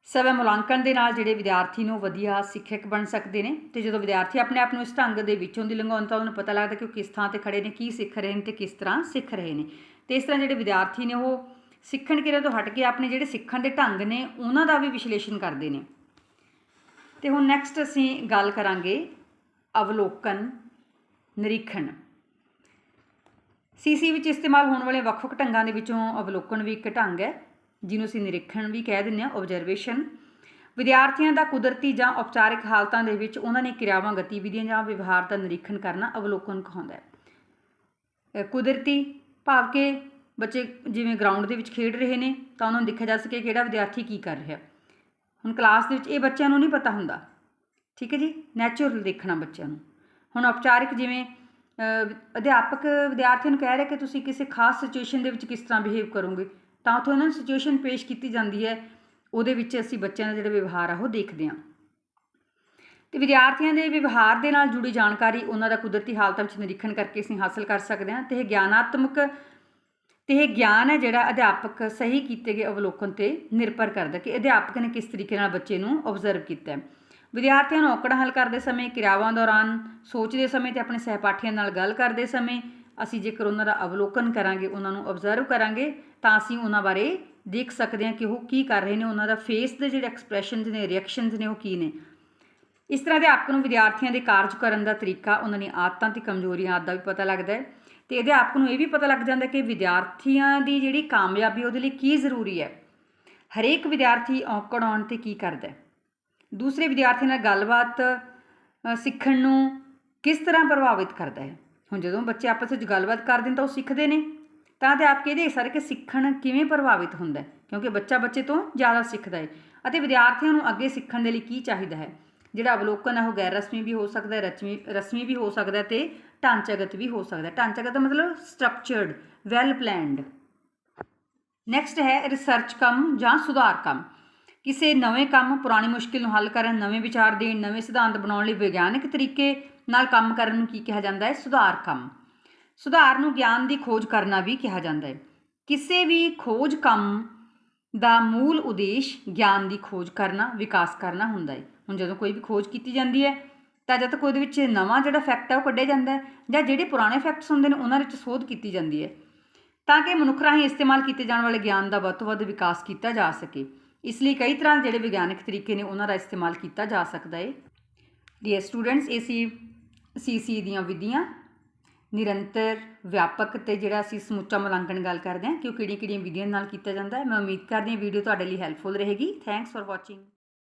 Speaker 1: ਸਵੈ ਮੁਲਾਂਕਣ ਦੇ ਨਾਲ ਜਿਹੜੇ ਵਿਦਿਆਰਥੀ ਨੂੰ ਵਧੀਆ ਸਿੱਖਿਅਕ ਬਣ ਸਕਦੇ ਨੇ ਤੇ ਜਦੋਂ ਵਿਦਿਆਰਥੀ ਆਪਣੇ ਆਪ ਨੂੰ ਇਸ ਢੰਗ ਦੇ ਵਿੱਚੋਂ ਦੀ ਲੰਘਾਉਣ ਤਾਂ ਉਹਨੂੰ ਪਤਾ ਲੱਗਦਾ ਕਿ ਉਹ ਕਿਸ ਥਾਂ ਤੇ ਖੜੇ ਨੇ, ਕੀ ਸਿੱਖ ਰਹੇ ਨੇ ਤੇ ਕਿਸ ਤਰ੍ਹਾਂ ਸਿੱਖ ਰਹੇ ਨੇ। ਤੇ ਇਸ ਤਰ੍ਹਾਂ ਜਿਹੜੇ ਵਿਦਿਆਰਥੀ ਨੇ ਉਹ ਸਿੱਖਣ ਕਿਰਿਆ ਤੋਂ ਹਟ ਕੇ ਆਪਣੇ ਜਿਹੜੇ ਸਿੱਖਣ ਦੇ ਢੰਗ ਨੇ ਉਹਨਾਂ ਦਾ ਵੀ ਵਿਸ਼ਲੇਸ਼ਣ ਕਰਦੇ ਨੇ। ਤੇ ਹੁਣ ਨੈਕਸਟ ਅਸੀਂ ਗੱਲ ਕਰਾਂਗੇ ਅਵਲੋਕਨ, ਨਿਰੀਖਣ। ਸੀਸੀ ਵਿੱਚ ਇਸਤੇਮਾਲ ਹੋਣ ਵਾਲੇ ਵੱਖ-ਵੱਖ ਢੰਗਾਂ ਦੇ ਵਿੱਚੋਂ ਅਵਲੋਕਨ ਵੀ ਇੱਕ ਢੰਗ ਹੈ। ਜਿਹਨੂੰ ਅਸੀਂ ਨਿਰੀਖਣ ਵੀ ਕਹਿ ਦਿੰਦੇ ਹਾਂ ਆਬਜ਼ਰਵੇਸ਼ਨ ਵਿਦਿਆਰਥੀਆਂ ਦਾ ਕੁਦਰਤੀ ਜਾਂ ਔਪਚਾਰਿਕ ਹਾਲਤਾਂ ਦੇ ਵਿੱਚ ਉਹਨਾਂ ਨੇ ਕਿਰਿਆਵਾਂ, ਗਤੀਵਿਧੀਆਂ ਜਾਂ ਵਿਵਹਾਰ ਦਾ ਨਿਰੀਖਣ ਕਰਨਾ ਅਵਲੋਕਨ ਕਹਾਉਂਦਾ ਹੈ। ਕੁਦਰਤੀ ਭਾਵ ਕਿ ਬੱਚੇ ਜਿਵੇਂ ਗਰਾਊਂਡ ਦੇ ਵਿੱਚ ਖੇਡ ਰਹੇ ਨੇ, ਤਾਂ ਉਹਨਾਂ ਨੂੰ ਦੇਖਿਆ ਜਾ ਸਕੇ ਕਿਹੜਾ ਵਿਦਿਆਰਥੀ ਕੀ ਕਰ ਰਿਹਾ। ਹੁਣ ਕਲਾਸ ਦੇ ਵਿੱਚ ਇਹ ਬੱਚਿਆਂ ਨੂੰ ਨਹੀਂ ਪਤਾ ਹੁੰਦਾ। ਠੀਕ ਹੈ ਜੀ? ਨੈਚੁਰਲ ਦੇਖਣਾ ਬੱਚਿਆਂ ਨੂੰ। ਹੁਣ ਔਪਚਾਰਿਕ ਜਿਵੇਂ ਅਧਿਆਪਕ ਵਿਦਿਆਰਥੀਆਂ ਨੂੰ ਕਹਿ ਰਿਹਾ ਕਿ ਤੁਸੀਂ ਕਿਸੇ ਖਾਸ ਸਿਚੁਏਸ਼ਨ ਦੇ ਵਿੱਚ ਕਿਸ ਤਰ੍ਹਾਂ ਬਿਹੇਵ ਕਰੋਗੇ। ਤਾਂ ਉੱਥੇ ਉਹਨਾਂ ਨੂੰ ਸਿਚੁਏਸ਼ਨ ਪੇਸ਼ ਕੀਤੀ ਜਾਂਦੀ ਹੈ। ਉਹਦੇ ਵਿੱਚ ਅਸੀਂ ਬੱਚਿਆਂ ਦਾ ਜਿਹੜਾ ਵਿਵਹਾਰ ਆ, ਉਹ ਦੇਖਦੇ ਹਾਂ। ਤੇ ਵਿਦਿਆਰਥੀਆਂ ਦੇ ਵਿਵਹਾਰ ਦੇ ਨਾਲ ਜੁੜੀ ਜਾਣਕਾਰੀ, ਉਹਨਾਂ ਦਾ ਕੁਦਰਤੀ ਹਾਲਤਾਂ ਵਿੱਚ ਨਿਰੀਖਣ ਕਰਕੇ ਅਸੀਂ ਹਾਸਲ ਕਰ ਸਕਦੇ ਹਾਂ। ਤੇ ਇਹ ਗਿਆਨਾਤਮਕ, ਤੇ ਇਹ ਗਿਆਨ ਹੈ ਜਿਹੜਾ ਅਧਿਆਪਕ ਸਹੀ ਕੀਤੇ ਗਏ ਅਵਲੋਕਨ ਤੇ ਨਿਰਭਰ ਕਰਦਾ ਕਿ ਅਧਿਆਪਕ ਨੇ ਕਿਸ ਤਰੀਕੇ ਨਾਲ ਬੱਚੇ ਨੂੰ ਆਬਜ਼ਰਵ ਕੀਤਾ ਹੈ। ਵਿਦਿਆਰਥੀਆਂ ਨੂੰ ਔਕੜਾਂ ਹੱਲ ਕਰਦੇ ਸਮੇਂ, ਕਿਰਿਆਵਾਂ ਦੌਰਾਨ ਸੋਚਦੇ ਸਮੇਂ ਤੇ ਆਪਣੇ ਸਹਿਪਾਠੀਆਂ ਨਾਲ ਗੱਲ ਕਰਦੇ ਸਮੇਂ ਅਸੀਂ ਜੇਕਰ ਉਹਨਾਂ ਦਾ ਅਵਲੋਕਨ ਕਰਾਂਗੇ, ਉਹਨਾਂ ਨੂੰ ਆਬਜ਼ਰਵ ਕਰਾਂਗੇ, ਤਾਂ ਅਸੀਂ ਉਹਨਾਂ ਬਾਰੇ ਦੇਖ ਸਕਦੇ ਹਾਂ ਕਿ ਉਹ ਕੀ ਕਰ ਰਹੇ ਨੇ, ਉਹਨਾਂ ਦਾ ਫੇਸ ਦੇ ਜਿਹੜੇ ਐਕਸਪ੍ਰੈਸ਼ਨਸ ਨੇ ਰਿਐਕਸ਼ਨਸ ਨੇ, ਉਹ ਕੀ ਨੇ। ਇਸ ਤਰ੍ਹਾਂ ਅਧਿਆਪਕ ਨੂੰ ਵਿਦਿਆਰਥੀਆਂ ਦੇ ਕਾਰਜ ਕਰਨ ਦਾ ਤਰੀਕਾ, ਉਹਨਾਂ ਦੀਆਂ ਆਦਤਾਂ ਤੇ ਕਮਜ਼ੋਰੀਆਂ ਆਦਿ ਦਾ ਵੀ ਪਤਾ ਲੱਗਦਾ ਹੈ। ਤੇ ਅਧਿਆਪਕ ਨੂੰ ਇਹ ਵੀ ਪਤਾ ਲੱਗ ਜਾਂਦਾ ਕਿ ਵਿਦਿਆਰਥੀਆਂ ਦੀ ਜਿਹੜੀ ਕਾਮਯਾਬੀ, ਉਹਦੇ ਲਈ ਕੀ ਜ਼ਰੂਰੀ ਹੈ। ਹਰੇਕ ਵਿਦਿਆਰਥੀ ਔਕੜ ਆਉਣ ਤੇ ਕੀ ਕਰਦਾ ਹੈ? ਦੂਸਰੇ ਵਿਦਿਆਰਥੀਆਂ ਨਾਲ ਗੱਲਬਾਤ ਸਿੱਖਣ ਨੂੰ ਕਿਸ ਤਰ੍ਹਾਂ ਪ੍ਰਭਾਵਿਤ ਕਰਦਾ ਹੈ? ਹੁਣ ਜਦੋਂ ਬੱਚੇ ਆਪਸ ਵਿੱਚ ਗੱਲਬਾਤ ਕਰਦੇ ਨੇ ਤਾਂ ਉਹ ਸਿੱਖਦੇ ਨੇ। ਤਾਂ ਤੇ ਆਪ ਕਿਹਦੇ ਸਰ ਕਿ ਸਿੱਖਣ ਕਿਵੇਂ ਪ੍ਰਭਾਵਿਤ ਹੁੰਦਾ ਕਿਉਂਕਿ ਬੱਚਾ ਬੱਚੇ ਤੋਂ ਜ਼ਿਆਦਾ ਸਿੱਖਦਾ ਹੈ ਅਤੇ ਵਿਦਿਆਰਥੀਆਂ ਨੂੰ ਅੱਗੇ ਸਿੱਖਣ ਦੇ ਲਈ ਕੀ ਚਾਹੀਦਾ ਹੈ? ਜਿਹੜਾ ਅਵਲੋਕਨ ਹੈ ਉਹ ਗੈਰ ਰਸਮੀ ਵੀ ਹੋ ਸਕਦਾ ਹੈ, ਰਚਮੀ, ਰਸਮੀ ਵੀ ਹੋ ਸਕਦਾ ਹੈ ਤੇ ਢਾਂਚਾਗਤ ਵੀ ਹੋ ਸਕਦਾ ਢਾਂਚਾਗਤ ਦਾ ਮਤਲਬ ਸਟਰਕਚਰਡ ਵੈਲ ਪਲੈਨਡ ਨੈਕਸਟ ਹੈ ਰਿਸਰਚ ਕੰਮ ਜਾਂ ਸੁਧਾਰ ਕੰਮ। ਕਿਸੇ ਨਵੇਂ ਕੰਮ ਪੁਰਾਣੀ ਮੁਸ਼ਕਿਲ ਨੂੰ ਹੱਲ ਕਰਨ, ਨਵੇਂ ਵਿਚਾਰ ਦੇਣ, ਨਵੇਂ ਸਿਧਾਂਤ ਬਣਾਉਣ ਲਈ ਵਿਗਿਆਨਕ ਤਰੀਕੇ ਨਾਲ ਕੰਮ ਕਰਨ ਨੂੰ ਕੀ ਕਿਹਾ ਜਾਂਦਾ ਹੈ? ਸੁਧਾਰ ਕੰਮ। ਸੁਧਾਰ ਨੂੰ ਗਿਆਨ ਦੀ ਖੋਜ ਕਰਨਾ ਵੀ ਕਿਹਾ ਜਾਂਦਾ ਹੈ। ਕਿਸੇ ਵੀ ਖੋਜ ਕੰਮ ਦਾ ਮੂਲ ਉਦੇਸ਼ ਗਿਆਨ ਦੀ ਖੋਜ ਕਰਨਾ, ਵਿਕਾਸ ਕਰਨਾ ਹੁੰਦਾ ਹੈ। ਹੁਣ ਜਦੋਂ ਕੋਈ ਵੀ ਖੋਜ ਕੀਤੀ ਜਾਂਦੀ ਹੈ, ਤਾਂ ਜਦ ਤੱਕ ਉਹਦੇ ਵਿੱਚ ਨਵਾਂ ਜਿਹੜਾ ਫੈਕਟ ਹੈ ਉਹ ਕੱਢਿਆ ਜਾਂਦਾ ਹੈ ਜਾਂ ਜਿਹੜੇ ਪੁਰਾਣੇ ਫੈਕਟਸ ਹੁੰਦੇ ਨੇ ਉਹਨਾਂ ਵਿੱਚ ਸੋਧ ਕੀਤੀ ਜਾਂਦੀ ਹੈ, ਤਾਂ ਕਿ ਮਨੁੱਖ ਰਾਹੀਂ ਇਸਤੇਮਾਲ ਕੀਤੇ ਜਾਣ ਵਾਲੇ ਗਿਆਨ ਦਾ ਵੱਧ ਤੋਂ ਵੱਧ ਵਿਕਾਸ ਕੀਤਾ ਜਾ ਸਕੇ। ਇਸ ਲਈ ਕਈ ਤਰ੍ਹਾਂ ਦੇ ਜਿਹੜੇ ਵਿਗਿਆਨਕ ਤਰੀਕੇ ਨੇ ਉਹਨਾਂ ਦਾ ਇਸਤੇਮਾਲ ਕੀਤਾ ਜਾ ਸਕਦਾ ਹੈ ਡੀਅਰ ਸਟੂਡੈਂਟਸ ਇਹ ਸੀ ਸੀਸੀ ਦੀਆਂ ਵਿਧੀਆਂ ਨਿਰੰਤਰ, ਵਿਆਪਕ ਤੇ ਜਿਹੜਾ ਅਸੀਂ ਸਮੁੱਚਾ ਮੁਲਾਂਕਣ ਗੱਲ ਕਰਦੇ ਹਾਂ, ਕਿ ਉਹ ਕਿਹੜੀਆਂ ਕਿਹੜੀਆਂ ਵਿਧੀਆਂ ਨਾਲ ਕੀਤਾ ਜਾਂਦਾ ਹੈ। ਮੈਂ ਉਮੀਦ ਕਰਦੀ ਹਾਂ ਵੀਡੀਓ ਤੁਹਾਡੇ ਲਈ ਹੈਲਪਫੁਲ ਰਹੇਗੀ। Thanks for watching